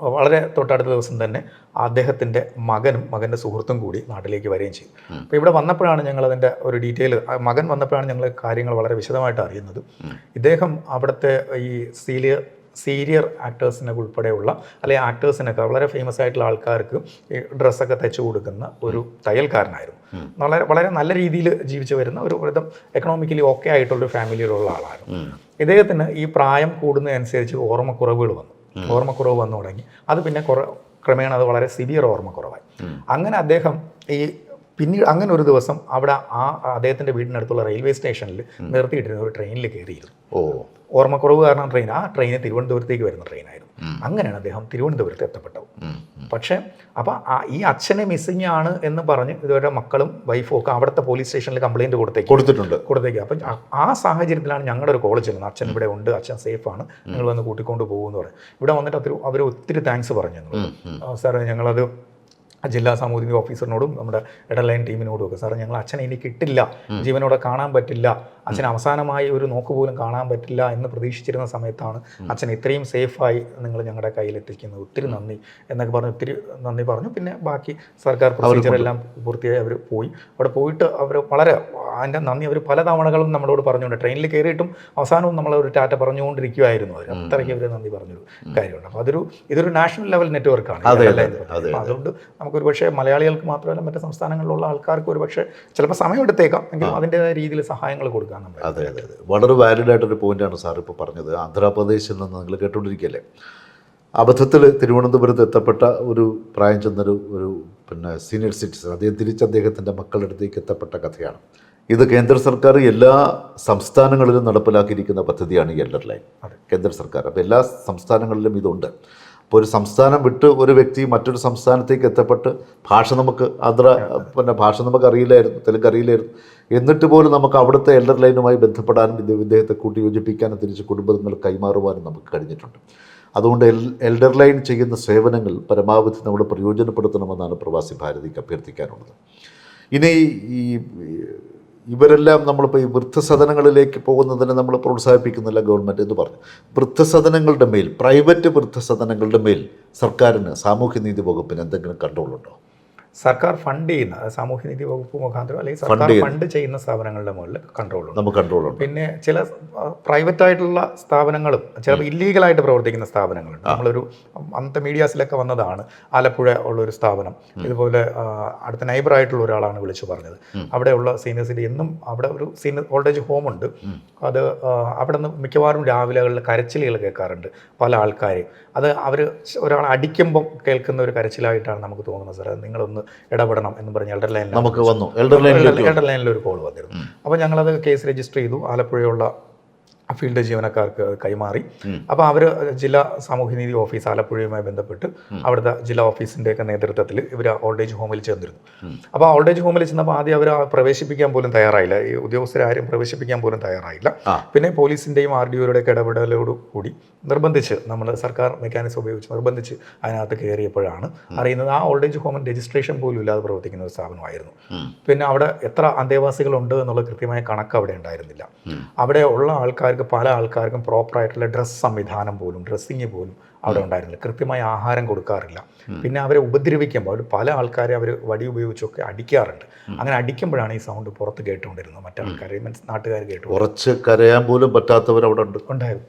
Speaker 1: വളരെ തൊട്ടടുത്ത ദിവസം തന്നെ അദ്ദേഹത്തിന്റെ മകനും മകന്റെ സുഹൃത്തും കൂടി നാട്ടിലേക്ക് വരികയും ചെയ്യും അപ്പോൾ ഇവിടെ വന്നപ്പോഴാണ് ഞങ്ങൾ അതിന്റെ ഒരു ഡീറ്റെയിൽ മകൻ വന്നപ്പോഴാണ് ഞങ്ങൾ കാര്യങ്ങൾ വളരെ വിശദമായിട്ട് അറിയുന്നത്. ഇദ്ദേഹം അവിടുത്തെ ഈ സീനിയർ സീരിയർ ആക്ടേഴ്സിനെ ഉൾപ്പെടെയുള്ള അല്ലെങ്കിൽ ആക്ടേഴ്സിനൊക്കെ വളരെ ഫേമസ് ആയിട്ടുള്ള ആൾക്കാർക്ക് ഈ ഡ്രസ്സൊക്കെ തയ്ച്ചു കൊടുക്കുന്ന ഒരു തയ്യൽക്കാരനായിരുന്നു. വളരെ വളരെ നല്ല രീതിയിൽ ജീവിച്ചു വരുന്ന ഒരു വിധം എക്കണോമിക്കലി ഓക്കെ ആയിട്ടുള്ളൊരു ഫാമിലിയിലുള്ള ആളായിരുന്നു. ഇദ്ദേഹത്തിന് ഈ പ്രായം കൂടുന്നതനുസരിച്ച് ഓർമ്മക്കുറവുകൾ വന്നു. ഓർമ്മക്കുറവ് വന്നു തുടങ്ങി. അത് പിന്നെ കുറേ ക്രമേണ അത് വളരെ സിവിയർ ഓർമ്മക്കുറവായി. അങ്ങനെ അദ്ദേഹം ഈ പിന്നീട് അങ്ങനെ ഒരു ദിവസം അവിടെ ആ അദ്ദേഹത്തിന്റെ വീടിനടുത്തുള്ള റെയിൽവേ സ്റ്റേഷനിൽ നിർത്തിയിട്ടിരുന്ന ഒരു ട്രെയിനിൽ കയറിയിരുന്നു.
Speaker 2: ഓ.
Speaker 1: ഓർമ്മക്കുറവ് കാരണം ട്രെയിൻ ആ ട്രെയിൻ തിരുവനന്തപുരത്തേക്ക് വരുന്ന ട്രെയിനായിരുന്നു അങ്ങനെയാണ് അദ്ദേഹം തിരുവനന്തപുരത്ത് എത്തപ്പെട്ടത്. പക്ഷേ അപ്പോൾ ഈ അച്ഛനെ മിസ്സിങ് ആണ് എന്ന് പറഞ്ഞ് ഇതുവരെ മക്കളും വൈഫും ഒക്കെ അവിടുത്തെ പോലീസ് സ്റ്റേഷനിൽ കംപ്ലൈന്റ് കൊടുത്തേക്ക്.
Speaker 2: കൊടുത്തിട്ടുണ്ട്.
Speaker 1: കൊടുത്തേക്ക്. അപ്പം ആ- സാഹചര്യത്തിലാണ് ഞങ്ങളുടെ ഒരു കോളേജ് ചെല്ലുന്നത് അച്ഛൻ ഇവിടെ ഉണ്ട് അച്ഛൻ സേഫ് ആണ്. നിങ്ങൾ വന്ന് കൂട്ടിക്കൊണ്ട് പോകുമെന്ന് പറയും. ഇവിടെ വന്നിട്ട് അവർ അവർ ഒത്തിരി താങ്ക്സ് പറഞ്ഞു ഞങ്ങൾ സാർ ഞങ്ങളത് ജില്ലാ സാമൂഹിക ഓഫീസറിനോടും നമ്മുടെ ഇടലൈൻ ടീമിനോടും ഒക്കെ. സാറേ ഞങ്ങൾ അച്ഛനെ ഇനി കിട്ടില്ല. ജീവനോടെ കാണാൻ പറ്റില്ല. അച്ഛൻ അവസാനമായി ഒരു നോക്ക് പോലും കാണാൻ പറ്റില്ല എന്ന് പ്രതീക്ഷിച്ചിരുന്ന സമയത്താണ് അച്ഛൻ ഇത്രയും സേഫായി നിങ്ങൾ ഞങ്ങളുടെ കയ്യിൽ എത്തിക്കുന്നത് ഒത്തിരി നന്ദി എന്നൊക്കെ പറഞ്ഞ് ഒത്തിരി നന്ദി പറഞ്ഞു. പിന്നെ ബാക്കി സർക്കാർ പ്രൊസീജിയർ എല്ലാം പൂർത്തിയായി അവർ പോയി. അവിടെ പോയിട്ട് അവർ വളരെ അതിന്റെ നന്ദി അവർ പല തവണകളും നമ്മളോട് പറഞ്ഞുകൊണ്ട് ട്രെയിനിൽ കയറിയിട്ടും അവസാനവും നമ്മൾ ഒരു ടാറ്റ പറഞ്ഞുകൊണ്ടിരിക്കുമായിരുന്നു അവർ അത്രയ്ക്ക് അവർ നന്ദി പറഞ്ഞൊരു കാര്യമുണ്ട്. അപ്പോൾ അതൊരു ഇതൊരു നാഷണൽ ലെവൽ നെറ്റ്വർക്കാണ്
Speaker 2: അതെ, അതെ, അതെ,
Speaker 1: അതുകൊണ്ട് നമുക്കൊരു പക്ഷേ മലയാളികൾക്ക് മാത്രമല്ല മറ്റ് സംസ്ഥാനങ്ങളിലുള്ള ആൾക്കാർക്ക് ഒരു പക്ഷേ ചിലപ്പോൾ സമയമെടുത്തേക്കാം എങ്കിലും അതിന്റെതായ രീതിയിൽ സഹായങ്ങൾ
Speaker 2: അതെ അതെ അതെ. വളരെ വാലിഡ് ആയിട്ടൊരു പോയിന്റാണ് സാർ ഇപ്പോൾ പറഞ്ഞത്. ആന്ധ്രാപ്രദേശിൽ നിന്ന് നിങ്ങൾ കേട്ടുകൊണ്ടിരിക്കുകയല്ലേ? അബദ്ധത്തിൽ തിരുവനന്തപുരത്ത് എത്തപ്പെട്ട ഒരു പ്രായം ചെന്നൊരു ഒരു പിന്നെ സീനിയർ സിറ്റിസൺ അദ്ദേഹം തിരിച്ച് അദ്ദേഹത്തിന്റെ മക്കളുടെ അടുത്തേക്ക് എത്തപ്പെട്ട കഥയാണ്. ഇത് കേന്ദ്ര സർക്കാർ എല്ലാ സംസ്ഥാനങ്ങളിലും നടപ്പിലാക്കിയിരിക്കുന്ന പദ്ധതിയാണ് ഈ എൽഡർ ലൈൻ കേന്ദ്ര സർക്കാർ. അപ്പോൾ എല്ലാ സംസ്ഥാനങ്ങളിലും ഇതുണ്ട്. അപ്പോൾ ഒരു സംസ്ഥാനം വിട്ട് ഒരു വ്യക്തി മറ്റൊരു സംസ്ഥാനത്തേക്ക് എത്തപ്പെട്ട് ഭാഷ നമുക്ക് അത്ര പിന്നെ ഭാഷ നമുക്ക് അറിയില്ലായിരുന്നു തെലുങ്ക് അറിയില്ലായിരുന്നു. എന്നിട്ട് പോലും നമുക്ക് അവിടുത്തെ എൽഡർ ലൈനുമായി ബന്ധപ്പെടാനും ഇദ്ദേഹത്തെ കൂട്ടി യോജിപ്പിക്കാനും തിരിച്ച് കുടുംബങ്ങൾ കൈമാറുവാനും നമുക്ക് കഴിഞ്ഞിട്ടുണ്ട്. അതുകൊണ്ട് എൽ എൽഡർ ലൈൻ ചെയ്യുന്ന സേവനങ്ങൾ പരമാവധി നമ്മൾ പ്രയോജനപ്പെടുത്തണമെന്നാണ് പ്രവാസി ഭാരതിക്ക് അഭ്യർത്ഥിക്കാനുള്ളത്. ഇനി ഈ ഇവരെല്ലാം നമ്മളിപ്പോൾ ഈ വൃദ്ധസദനങ്ങളിലേക്ക് പോകുന്നതിനെ നമ്മൾ പ്രോത്സാഹിപ്പിക്കുന്നില്ല ഗവൺമെന്റ് എന്ന് പറഞ്ഞു. വൃദ്ധസദനങ്ങളുടെ മേൽ പ്രൈവറ്റ് വൃദ്ധസദനങ്ങളുടെ മേൽ സർക്കാരിന് സാമൂഹ്യനീതി വകുപ്പിന് എന്തെങ്കിലും കൺട്രോളുണ്ടോ?
Speaker 1: സർക്കാർ ഫണ്ട് ചെയ്യുന്ന സാമൂഹ്യനീതി വകുപ്പ് മുഖാന്തരം അല്ലെങ്കിൽ സർക്കാർ ഫണ്ട് ചെയ്യുന്ന സ്ഥാപനങ്ങളുടെ മുകളിൽ കൺട്രോളുണ്ട്
Speaker 2: നമുക്ക് കൺട്രോളുണ്ട്
Speaker 1: പിന്നെ ചില പ്രൈവറ്റ് ആയിട്ടുള്ള സ്ഥാപനങ്ങളും ചില ഇല്ലീഗലായിട്ട് പ്രവർത്തിക്കുന്ന സ്ഥാപനങ്ങളുണ്ട്. നമ്മളൊരു അന്നത്തെ മീഡിയാസിലൊക്കെ വന്നതാണ്. ആലപ്പുഴ ഉള്ള ഒരു സ്ഥാപനം ഇതുപോലെ അടുത്ത നൈബർ ആയിട്ടുള്ള ഒരാളാണ് വിളിച്ചു പറഞ്ഞത്. അവിടെയുള്ള സീനിയേഴ്സിന്റെ എന്നും അവിടെ ഒരു സീനിയർ ഓൾഡേജ് ഹോം ഉണ്ട്. അത് അവിടെ നിന്ന് മിക്കവാറും രാവിലെകളിൽ കരച്ചിലുകൾ കേൾക്കാറുണ്ട് പല ആൾക്കാരെയും അത് അവർ ഒരാൾ അടിക്കുമ്പം കേൾക്കുന്ന ഒരു കരച്ചിലായിട്ടാണ് നമുക്ക് തോന്നുന്നത് സാർ നിങ്ങളൊന്ന് ഇടപെടണം എന്ന് പറഞ്ഞ് എൽഡർ ലൈനിൽ
Speaker 2: നമുക്ക് വന്നു. എൽഡർ ലൈനിൽ
Speaker 1: എൽഡർ ലൈനിൽ ഒരു കോൾ വന്നിരുന്നു. അപ്പോൾ ഞങ്ങളത് കേസ് രജിസ്റ്റർ ചെയ്തു. ആലപ്പുഴയുള്ള ഫീൽഡ് ജീവനക്കാർക്ക് അത് കൈമാറി. അപ്പോൾ അവർ ജില്ലാ സാമൂഹ്യനീതി ഓഫീസ് ആലപ്പുഴയുമായി ബന്ധപ്പെട്ട് അവിടുത്തെ ജില്ലാ ഓഫീസിന്റെയൊക്കെ നേതൃത്വത്തിൽ ഇവർ ഓൾഡ് ഏജ് ഹോമിൽ ചെന്നിരുന്നു അപ്പോൾ ഓൾഡ് ഏജ് ഹോമിൽ ചെന്നപ്പോൾ ആദ്യം അവർ പ്രവേശിപ്പിക്കാൻ പോലും തയ്യാറായില്ല. ഈ ഉദ്യോഗസ്ഥരെ ആരും പ്രവേശിപ്പിക്കാൻ പോലും തയ്യാറായില്ല. പിന്നെ പോലീസിന്റെയും ആർ ഡി ഒയുടെ ഇടപെടലോട് കൂടി നിർബന്ധിച്ച് നമ്മൾ സർക്കാർ മെക്കാനിസം ഉപയോഗിച്ച് നിർബന്ധിച്ച് അതിനകത്ത് കയറിയപ്പോഴാണ് അറിയുന്നത് ആ ഓൾഡ് ഏജ് ഹോമിന് രജിസ്ട്രേഷൻ പോലും ഇല്ലാതെ പ്രവർത്തിക്കുന്ന ഒരു സ്ഥാപനമായിരുന്നു. പിന്നെ അവിടെ എത്ര അന്തേവാസികളുണ്ട് എന്നുള്ള കൃത്യമായ കണക്ക് അവിടെ ഉണ്ടായിരുന്നില്ല. അവിടെ ഉള്ള ആൾക്കാർക്ക് പല ആൾക്കാർക്കും പ്രോപ്പറായിട്ടുള്ള ഡ്രസ്സ് സംവിധാനം പോലും ഡ്രസ്സിങ് പോലും അവിടെ ഉണ്ടായിരുന്നില്ല. കൃത്യമായി ആഹാരം കൊടുക്കാറില്ല. പിന്നെ അവരെ ഉപദ്രവിക്കുമ്പോൾ അവർ പല ആൾക്കാരെ അവർ വടി ഉപയോഗിച്ചൊക്കെ അടിക്കാറുണ്ട്. അങ്ങനെ അടിക്കുമ്പോഴാണ് ഈ സൗണ്ട് പുറത്ത് കേട്ടുകൊണ്ടിരുന്നത്. മറ്റാൾക്കാർ മീൻസ് നാട്ടുകാർ കേട്ടു
Speaker 2: കുറച്ച് കരയാൻ പോലും പറ്റാത്തവർ അവിടെ ഉണ്ട്.
Speaker 1: ഉണ്ടായിരുന്നു.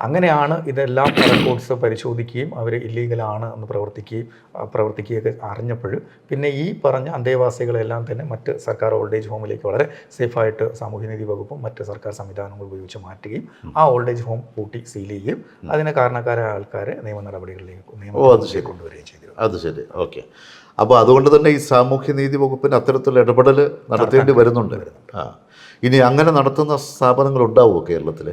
Speaker 1: അങ്ങനെയാണ് ഇതെല്ലാം റെക്കോർഡ്സ് പരിശോധിക്കുകയും അവർ ഇല്ലീഗലാണ് എന്ന് പ്രവർത്തിക്കുകയും പ്രവർത്തിക്കുകയൊക്കെ അറിഞ്ഞപ്പോൾ പിന്നെ ഈ പറഞ്ഞ അന്തേവാസികളെല്ലാം തന്നെ മറ്റ് സർക്കാർ ഓൾഡ് ഏജ് ഹോമിലേക്ക് വളരെ സേഫായിട്ട് സാമൂഹ്യനീതി വകുപ്പും മറ്റ് സർക്കാർ സംവിധാനങ്ങൾ ഉപയോഗിച്ച് മാറ്റുകയും ആ ഓൾഡ് ഏജ് ഹോം പൂട്ടി സീൽ ചെയ്യുകയും അതിന് കാരണക്കാരായ ആൾക്കാരെ നിയമ നടപടികളിലേക്ക് നിയമ കൊണ്ടുവരികയും ചെയ്തു.
Speaker 2: അത് ശരി. ഓക്കെ. അപ്പോൾ അതുകൊണ്ട് തന്നെ ഈ സാമൂഹ്യനീതി വകുപ്പിന് അത്തരത്തിലുള്ള ഇടപെടൽ നടത്തേണ്ടി വരുന്നുണ്ട്. ആ. ഇനി അങ്ങനെ നടത്തുന്ന സ്ഥാപനങ്ങൾ ഉണ്ടാവുമോ കേരളത്തിൽ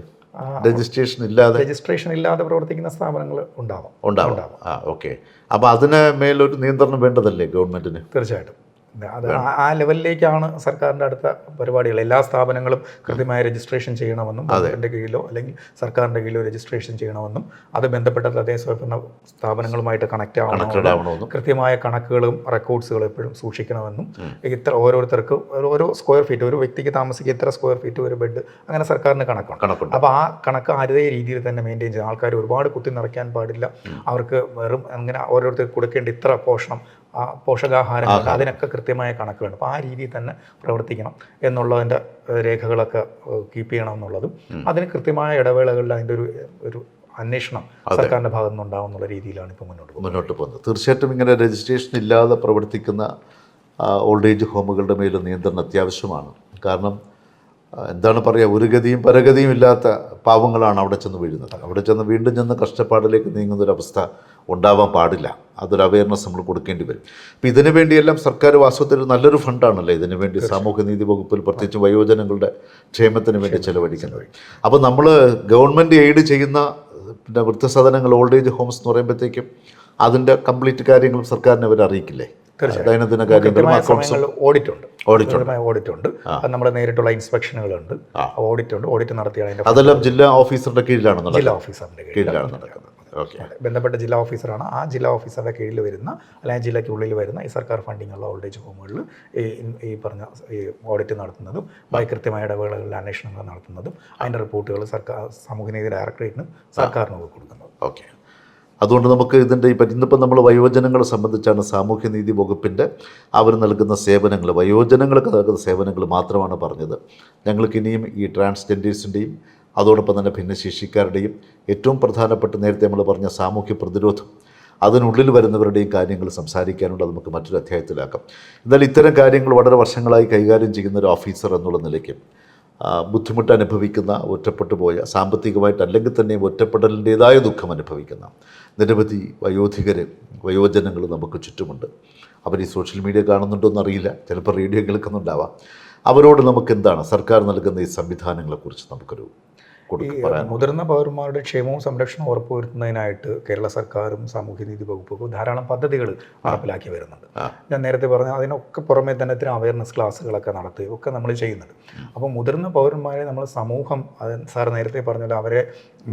Speaker 2: രജിസ്ട്രേഷൻ ഇല്ലാതെ
Speaker 1: രജിസ്ട്രേഷൻ ഇല്ലാതെ പ്രവർത്തിക്കുന്ന സ്ഥാപനങ്ങൾ ഉണ്ടാവാം.
Speaker 2: ഉണ്ടാവും. ആ ഓക്കെ. അപ്പോൾ അതിന് മേലൊരു നിയന്ത്രണം വേണ്ടതല്ലേ ഗവൺമെന്റിന്
Speaker 1: തീർച്ചയായിട്ടും. അത് ആ- ലെവലിലേക്കാണ് സർക്കാരിന്റെ അടുത്ത പരിപാടികൾ. എല്ലാ സ്ഥാപനങ്ങളും കൃത്യമായ രജിസ്ട്രേഷൻ ചെയ്യണമെന്നും അതിന്റെ കീഴിലോ അല്ലെങ്കിൽ സർക്കാരിന്റെ കീഴിലോ രജിസ്ട്രേഷൻ ചെയ്യണമെന്നും അത് ബന്ധപ്പെട്ട തദ്ദേശ സ്വയംഭരണ സ്ഥാപനങ്ങളുമായിട്ട് കണക്ട്
Speaker 2: ആവണം
Speaker 1: ആവണമെന്നും. കൃത്യമായ കണക്കുകളും റെക്കോർഡ്സുകളും എപ്പോഴും സൂക്ഷിക്കണമെന്നും ഇത്ര ഓരോരുത്തർക്ക് ഓരോ- സ്ക്വയർ ഫീറ്റ് ഒരു വ്യക്തിക്ക് താമസിക്കുക ഇത്ര സ്ക്വയർ ഫീറ്റ് ഒരു ബെഡ് അങ്ങനെ സർക്കാരിന് കണക്കുണ്ട്. അപ്പോൾ ആ കണക്ക് അതേ രീതിയിൽ തന്നെ മെയിന്റെയിൻ ചെയ്യണം. ആൾക്കാർ ഒരുപാട് കുത്തി നിറയ്ക്കാൻ പാടില്ല. അവർക്ക് വെറും അങ്ങനെ ഓരോരുത്തർക്ക് കൊടുക്കേണ്ട ഇത്ര പോഷണം ആ പോഷകാഹാരങ്ങൾ അതിനൊക്കെ കൃത്യമായ കണക്കുകളുണ്ട്. അപ്പോൾ ആ രീതിയിൽ തന്നെ പ്രവർത്തിക്കണം എന്നുള്ളതിന്റെ രേഖകളൊക്കെ കീപ്പ് ചെയ്യണം എന്നുള്ളതും അതിന് കൃത്യമായ ഇടവേളകളിൽ അതിന്റെ ഒരു ഒരു അന്വേഷണം സർക്കാരിന്റെ ഭാഗത്തു നിന്നുണ്ടാവും എന്നുള്ള രീതിയിലാണ് ഇപ്പോൾ മുന്നോട്ട് പോകുന്നത്.
Speaker 2: മുന്നോട്ട് പോകുന്നത്. തീർച്ചയായിട്ടും ഇങ്ങനെ രജിസ്ട്രേഷൻ ഇല്ലാതെ പ്രവർത്തിക്കുന്ന ഓൾഡ് ഏജ് ഹോമുകളുടെ മേൽ നിയന്ത്രണം അത്യാവശ്യമാണ്. കാരണം എന്താണ് പറയുക ഒരു ഗതിയും പരഗതിയും ഇല്ലാത്ത പാവങ്ങളാണ് അവിടെ ചെന്ന് വീഴുന്നത്. അവിടെ ചെന്ന് വീണ്ടും ചെന്ന് കഷ്ടപ്പാടിലേക്ക് നീങ്ങുന്നൊരവസ്ഥ ഉണ്ടാവാൻ പാടില്ല. അതൊരു അവയർനെസ് നമ്മൾ കൊടുക്കേണ്ടി വരും. അപ്പോൾ ഇതിനു വേണ്ടിയെല്ലാം സർക്കാർ വാസ്തവത്തിൽ നല്ലൊരു ഫണ്ടാണല്ലോ ഇതിനു വേണ്ടി സാമൂഹ്യനീതി വകുപ്പിൽ പ്രത്യേകിച്ച് വയോജനങ്ങളുടെ ക്ഷേമത്തിന് വേണ്ടി ചെലവഴിക്കുന്നത് അപ്പോൾ നമ്മൾ ഗവൺമെന്റ് എയ്ഡ് ചെയ്യുന്ന പിന്നെ വൃദ്ധസദനങ്ങൾ ഓൾഡ് ഏജ് ഹോംസ് എന്ന് പറയുമ്പോഴത്തേക്കും അതിന്റെ കംപ്ലീറ്റ് കാര്യങ്ങളും സർക്കാരിനെ അവർ അറിയിക്കില്ലേ? ദൈനംദിന കാര്യങ്ങളും
Speaker 1: ഓഡിറ്റ് ഉണ്ട്
Speaker 2: ഓഡിറ്റ് ഉണ്ട്
Speaker 1: നമ്മുടെ നേരിട്ടുള്ള ഇൻസ്പെക്ഷനുകളുണ്ട്.
Speaker 2: ഉണ്ട്
Speaker 1: ഓഡിറ്റ് ഉണ്ട് ഓഡിറ്റ് നടത്തിയാണ്
Speaker 2: അതെല്ലാം ജില്ലാ ഓഫീസറുടെ കീഴിലാണ്
Speaker 1: ജില്ലാ ഓഫീസറിന്റെ
Speaker 2: കീഴിലാണ് നടക്കുന്നത്.
Speaker 1: ബന്ധപ്പെട്ട ജില്ലാ ഓഫീസറാണ്. ആ ജില്ലാ ഓഫീസറുടെ കീഴിൽ വരുന്ന അല്ലെങ്കിൽ ജില്ലയ്ക്കുള്ളിൽ വരുന്ന ഈ സർക്കാർ ഫണ്ടിങ്ങുള്ള ഓൾഡ് ഏജ് ഹോമുകളിൽ ഈ ഈ പറഞ്ഞ ഈ ഓഡിറ്റ് നടത്തുന്നതും ബാക്കി കൃത്യമായ ഇടവേളകളിൽ അന്വേഷണങ്ങൾ നടത്തുന്നതും അതിന്റെ റിപ്പോർട്ടുകൾ സർക്കാർ സാമൂഹ്യനീതി ഡയറക്ടറേറ്റിനും സർക്കാരിനും കൊടുക്കുന്നത്.
Speaker 2: ഓക്കെ. അതുകൊണ്ട് നമുക്ക് ഇതിന്റെ ഇപ്പം ഇന്നിപ്പം നമ്മൾ വയോജനങ്ങളെ സംബന്ധിച്ചാണ് സാമൂഹ്യനീതി വകുപ്പിന്റെ അവർ നൽകുന്ന സേവനങ്ങൾ വയോജനങ്ങൾക്ക് നൽകുന്ന സേവനങ്ങൾ മാത്രമാണ് പറഞ്ഞത്. ഞങ്ങൾക്ക് ഇനിയും ഈ ട്രാൻസ്ജെൻഡേഴ്സിന്റെയും അതോടൊപ്പം തന്നെ ഭിന്നശേഷിക്കാരുടെയും ഏറ്റവും പ്രധാനപ്പെട്ട നേരത്തെ നമ്മൾ പറഞ്ഞ സാമൂഹ്യ പ്രതിരോധം അതിനുള്ളിൽ വരുന്നവരുടെയും കാര്യങ്ങൾ സംസാരിക്കാനുണ്ട്. നമുക്ക് മറ്റൊരു അധ്യായത്തിലാക്കാം. എന്നാൽ ഇത്തരം കാര്യങ്ങൾ വളരെ വർഷങ്ങളായി കൈകാര്യം ചെയ്യുന്ന ഒരു ഓഫീസർ എന്നുള്ള നിലയ്ക്ക് ബുദ്ധിമുട്ട് അനുഭവിക്കുന്ന ഒറ്റപ്പെട്ടു പോയ സാമ്പത്തികമായിട്ട് അല്ലെങ്കിൽ തന്നെ ഒറ്റപ്പെടലിന്റേതായ ദുഃഖം അനുഭവിക്കുന്ന നിരവധി വയോധികർ വയോജനങ്ങൾ നമുക്ക് ചുറ്റുമുണ്ട്. അവർ ഈ സോഷ്യൽ മീഡിയ കാണുന്നുണ്ടോ എന്നറിയില്ല. ചിലപ്പോൾ റേഡിയോ കേൾക്കുന്നുണ്ടാവാം. അവരോട് നമുക്ക് എന്താണ് സർക്കാർ നൽകുന്ന ഈ സംവിധാനങ്ങളെക്കുറിച്ച് നമുക്കൊരു
Speaker 1: മുതിർന്ന പൗരന്മാരുടെ ക്ഷേമവും സംരക്ഷണവും ഉറപ്പുവരുത്തുന്നതിനായിട്ട് കേരള സർക്കാരും സാമൂഹ്യനീതി വകുപ്പൊക്കെ ധാരാളം പദ്ധതികൾ നടപ്പിലാക്കി വരുന്നുണ്ട്. ഞാൻ നേരത്തെ പറഞ്ഞ അതിനൊക്കെ പുറമെ തന്നെ ഇത്തരം അവയർനെസ് ക്ലാസ്സുകളൊക്കെ നടത്തുകയും ഒക്കെ നമ്മൾ ചെയ്യുന്നുണ്ട്. അപ്പോൾ മുതിർന്ന പൗരന്മാരെ നമ്മൾ സമൂഹം സാർ നേരത്തെ പറഞ്ഞല്ലോ അവരെ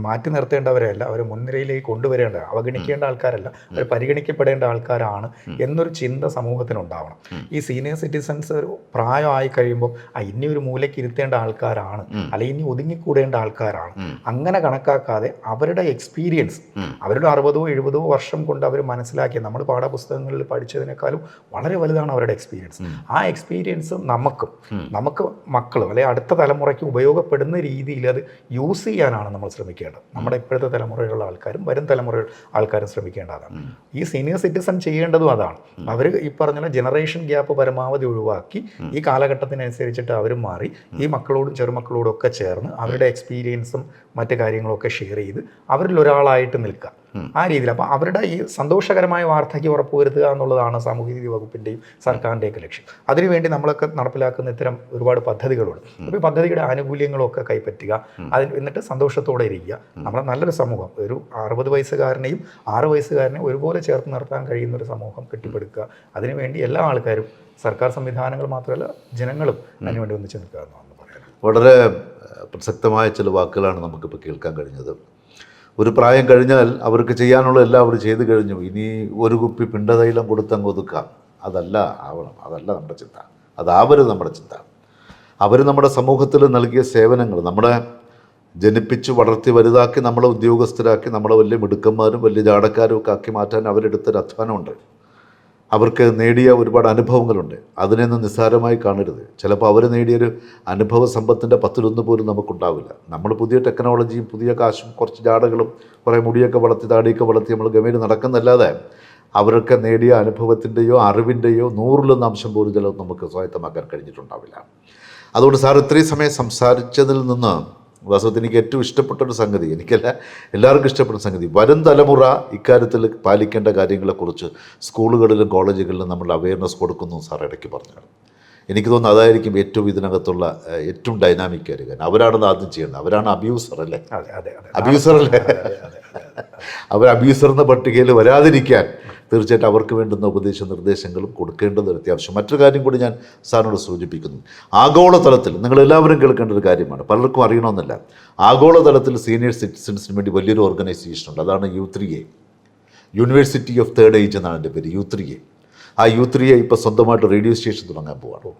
Speaker 1: മാറ്റി നിർത്തേണ്ടവരല്ല അവരെ മുൻനിരയിലേക്ക് കൊണ്ടുവരേണ്ട അവഗണിക്കേണ്ട ആൾക്കാരല്ല അവർ പരിഗണിക്കപ്പെടേണ്ട ആൾക്കാരാണ് എന്നൊരു ചിന്ത സമൂഹത്തിനുണ്ടാവണം. ഈ സീനിയർ സിറ്റിസൺസ് ഒരു പ്രായമായി കഴിയുമ്പോൾ ആ ഇനി ഒരു മൂലയ്ക്ക് ഇരുത്തേണ്ട ആൾക്കാരാണ് അല്ലെങ്കിൽ ഇനി ഒതുങ്ങിക്കൂടേണ്ട ആൾക്കാരാണ്. അങ്ങനെ കണക്കാക്കാതെ അവരുടെ എക്സ്പീരിയൻസ് അവരുടെ അറുപതോ എഴുപതോ വർഷം കൊണ്ട് അവർ മനസ്സിലാക്കിയ നമ്മൾ പാഠപുസ്തകങ്ങളിൽ പഠിച്ചതിനേക്കാളും വളരെ വലുതാണ് അവരുടെ എക്സ്പീരിയൻസ് ആ എക്സ്പീരിയൻസ് നമുക്കും നമുക്ക് മക്കളും അല്ലെങ്കിൽ അടുത്ത തലമുറയ്ക്ക് ഉപയോഗപ്പെടുന്ന രീതിയിൽ അത് യൂസ് ചെയ്യാനാണ് നമ്മൾ ശ്രമിക്കേണ്ടത്. നമ്മുടെ ഇപ്പോഴത്തെ തലമുറയിലുള്ള ആൾക്കാരും വരും തലമുറ ആൾക്കാരും ശ്രമിക്കേണ്ടതാണ്. ഈ സീനിയർ സിറ്റിസൺ ചെയ്യേണ്ടതും അതാണ്. അവർ ഈ പറഞ്ഞ ജനറേഷൻ ഗ്യാപ്പ് പരമാവധി ഒഴിവാക്കി ഈ കാലഘട്ടത്തിനനുസരിച്ചിട്ട് അവരും മാറി ഈ മക്കളോടും ചെറുമക്കളോടും ഒക്കെ ചേർന്ന് അവരുടെ എക്സ്പീരിയൻസും മറ്റു കാര്യങ്ങളൊക്കെ ഷെയർ ചെയ്ത് അവരിൽ ഒരാളായിട്ട് നിൽക്കുക. ആ രീതിയിൽ. അപ്പോൾ അവരുടെ ഈ സന്തോഷകരമായ വാർദ്ധക്യം ഉറപ്പുവരുത്തുക എന്നുള്ളതാണ് സാമൂഹ്യനീതി വകുപ്പിന്റെയും സർക്കാരിന്റെയൊക്കെ ലക്ഷ്യം. അതിനുവേണ്ടി നമ്മളൊക്കെ നടപ്പിലാക്കുന്ന ഇത്തരം ഒരുപാട് പദ്ധതികളുണ്ട്. അപ്പോൾ ഈ പദ്ധതിയുടെ ആനുകൂല്യങ്ങളൊക്കെ കൈപ്പറ്റുക അതിന് എന്നിട്ട് സന്തോഷത്തോടെ ഇരിക്കുക. നമ്മുടെ നല്ലൊരു സമൂഹം ഒരു അറുപത് വയസ്സുകാരനെയും ആറ് വയസ്സുകാരനെയും ഒരുപോലെ ചേർത്ത് നിർത്താൻ കഴിയുന്ന ഒരു സമൂഹം കെട്ടിപ്പടുക്കുക. അതിനുവേണ്ടി എല്ലാ ആൾക്കാരും സർക്കാർ സംവിധാനങ്ങൾ മാത്രമല്ല ജനങ്ങളും അതിനുവേണ്ടി ഒന്നിച്ച് നിൽക്കുക എന്നാണ് പറയുന്നത്.
Speaker 2: വളരെ പ്രസക്തമായ ചില വാക്കുകളാണ് നമുക്കിപ്പോൾ കേൾക്കാൻ കഴിഞ്ഞത്. ഒരു പ്രായം കഴിഞ്ഞാൽ അവർക്ക് ചെയ്യാനുള്ള എല്ലാം അവർ ചെയ്തു കഴിഞ്ഞു. ഇനി ഒരു കുപ്പി പിണ്ടതൈലം കൊടുത്തങ്ങ് ഒതുക്കാം. അതല്ല ആവണം. അതല്ല നമ്മുടെ ചിന്ത. അതാവരുത് നമ്മുടെ ചിന്ത. അവർ നമ്മുടെ സമൂഹത്തിൽ നൽകിയ സേവനങ്ങൾ നമ്മുടെ ജനിപ്പിച്ച് വളർത്തി വലുതാക്കി നമ്മളെ ഉദ്യോഗസ്ഥരാക്കി നമ്മളെ വലിയ മിടുക്കന്മാരും വലിയ ജാടക്കാരും ഒക്കെ ആക്കി മാറ്റാൻ അവരെടുത്തൊരു അധ്വാനമുണ്ട്. അവർക്ക് നേടിയ ഒരുപാട് അനുഭവങ്ങളുണ്ട്. അതിനെയൊന്നും നിസ്സാരമായി കാണരുത്. ചിലപ്പോൾ അവർ നേടിയൊരു അനുഭവ സമ്പത്തിന്റെ പത്തിലൊന്ന് പോലും നമുക്കുണ്ടാവില്ല. നമ്മൾ പുതിയ ടെക്നോളജിയും പുതിയ കാശും കുറച്ച് ജാടകളും കുറേ മുടിയൊക്കെ വളർത്തി താടിയൊക്കെ വളർത്തി നമ്മൾ ഗമയിൽ നടക്കുന്നല്ലാതെ അവരൊക്കെ നേടിയ അനുഭവത്തിന്റെയോ അറിവിന്റെയോ നൂറിലൊന്ന് അംശം പോലും ചിലവ് നമുക്ക് സ്വായത്തമാക്കാൻ കഴിഞ്ഞിട്ടുണ്ടാവില്ല. അതുകൊണ്ട് സാർ ഇത്രയും സമയം സംസാരിച്ചതിൽ നിന്ന് വാസ്തവത്തിൽ എനിക്ക് ഏറ്റവും ഇഷ്ടപ്പെട്ട ഒരു സംഗതി എനിക്കല്ല എല്ലാവർക്കും ഇഷ്ടപ്പെട്ട സംഗതി. വരും തലമുറ ഇക്കാര്യത്തിൽ പാലിക്കേണ്ട കാര്യങ്ങളെക്കുറിച്ച് സ്കൂളുകളിലും കോളേജുകളിലും നമ്മൾ അവയർനെസ് കൊടുക്കുന്നു സാർ ഇടയ്ക്ക് പറഞ്ഞു എനിക്ക് തോന്നുന്നു അതായിരിക്കും ഏറ്റവും ഇതിനകത്തുള്ള ഏറ്റവും ഡൈനാമിക് കാര്യം കാരണം അവരാണത് ആദ്യം ചെയ്യേണ്ടത്. അവരാണ് അബ്യൂസർ അല്ലേ? അബ്യൂസർ അല്ലേ? അവർ അബ്യൂസർ എന്ന പട്ടികയിൽ വരാതിരിക്കാൻ തീർച്ചയായിട്ടും അവർക്ക് വേണ്ടുന്ന ഉപദേശ നിർദ്ദേശങ്ങളും കൊടുക്കേണ്ടത് അത്യാവശ്യം. മറ്റൊരു കാര്യം കൂടി ഞാൻ സാറിനോട് സൂചിപ്പിക്കുന്നു. ആഗോളതലത്തിൽ നിങ്ങൾ എല്ലാവരും കേൾക്കേണ്ട ഒരു കാര്യമാണ്. പലർക്കും അറിയണമെന്നില്ല. ആഗോളതലത്തിൽ സീനിയർ സിറ്റിസൺസിന് വേണ്ടി വലിയൊരു ഓർഗനൈസേഷൻ ഉണ്ട്. അതാണ് U three A. University of third age എന്നാണ് എന്റെ പേര് യു ത്രീ എ. ആ യു ത്രീ എ ഇപ്പോൾ സ്വന്തമായിട്ട് റേഡിയോ സ്റ്റേഷൻ തുടങ്ങാൻ പോവാണ്.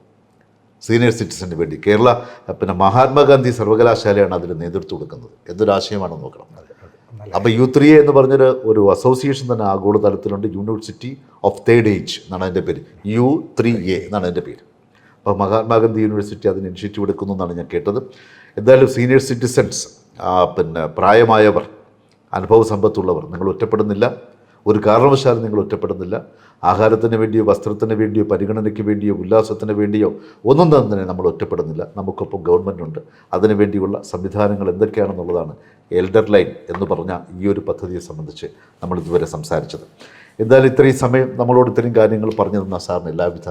Speaker 2: സീനിയർ സിറ്റിസന് വേണ്ടി കേരള പിന്നെ മഹാത്മാഗാന്ധി സർവകലാശാലയാണ് അതിന് നേതൃത്വം കൊടുക്കുന്നത്. എന്തൊരു ആശയമാണെന്ന് നോക്കണം. അപ്പോൾ യു ത്രീ എന്ന് പറഞ്ഞൊരു ഒരു അസോസിയേഷൻ തന്നെ ആഗോളതലത്തിലുണ്ട് യൂണിവേഴ്സിറ്റി ഓഫ് തേർഡ് ഏജ് എന്നാണ് അതിന്റെ പേര്. യു ത്രീ എ എന്നാണ് അതിന്റെ പേര്. അപ്പോൾ മഹാത്മാഗാന്ധി യൂണിവേഴ്സിറ്റി അതിന് ഇനിഷ്യേറ്റീവ് എടുക്കുന്നു എന്നാണ് ഞാൻ കേട്ടത്. എന്തായാലും സീനിയർ സിറ്റിസൺസ് പിന്നെ പ്രായമായവർ അനുഭവ സമ്പത്തുള്ളവർ നിങ്ങൾ ഒറ്റപ്പെടുന്നില്ല. ഒരു കാരണവശാലും നിങ്ങൾ ഒറ്റപ്പെടുന്നില്ല. ആഹാരത്തിന് വേണ്ടിയോ വസ്ത്രത്തിന് വേണ്ടിയോ പരിഗണനയ്ക്ക് വേണ്ടിയോ ഉല്ലാസത്തിന് വേണ്ടിയോ ഒന്നും തന്നെ നമ്മൾ ഒറ്റപ്പെടുന്നില്ല. നമുക്കൊപ്പം ഗവൺമെന്റ് ഉണ്ട് അതിനു വേണ്ടിയുള്ള സംവിധാനങ്ങൾ എന്തൊക്കെയാണെന്നുള്ളതാണ് എൽഡർ ലൈൻ എന്ന് പറഞ്ഞ ഈ ഒരു പദ്ധതിയെ സംബന്ധിച്ച് നമ്മൾ ഇതുവരെ സംസാരിച്ചത്. എന്തായാലും ഇത്രയും സമയം നമ്മളോട് ഇത്രയും കാര്യങ്ങൾ പറഞ്ഞു തന്ന സാറിന് എല്ലാവിധ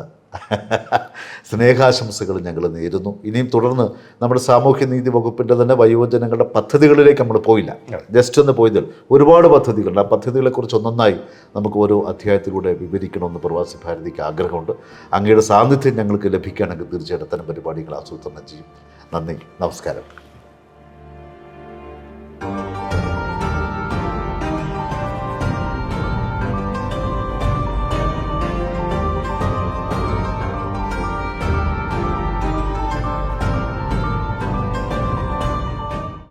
Speaker 2: സ്നേഹാശംസകൾ ഞങ്ങൾ നേരുന്നു. ഇനിയും തുടർന്ന് നമ്മുടെ സാമൂഹ്യനീതി വകുപ്പിന്റെ തന്നെ വയോജനങ്ങളുടെ പദ്ധതികളിലേക്ക് നമ്മൾ പോയില്ല. ജസ്റ്റ് ഒന്ന് പോയതിൽ ഒരുപാട് പദ്ധതികളുണ്ട്. ആ പദ്ധതികളെക്കുറിച്ച് ഒന്നൊന്നായി നമുക്ക് ഓരോ അധ്യായത്തിലൂടെ വിവരിക്കണമെന്ന് പ്രവാസി ഭാരതിക്ക് ആഗ്രഹമുണ്ട്. അങ്ങയുടെ സാന്നിധ്യം ഞങ്ങൾക്ക് ലഭിക്കുകയാണെങ്കിൽ തീർച്ചയായിട്ടും അത്തരം പരിപാടികൾ ആസൂത്രണം ചെയ്യും. നന്ദി. നമസ്കാരം.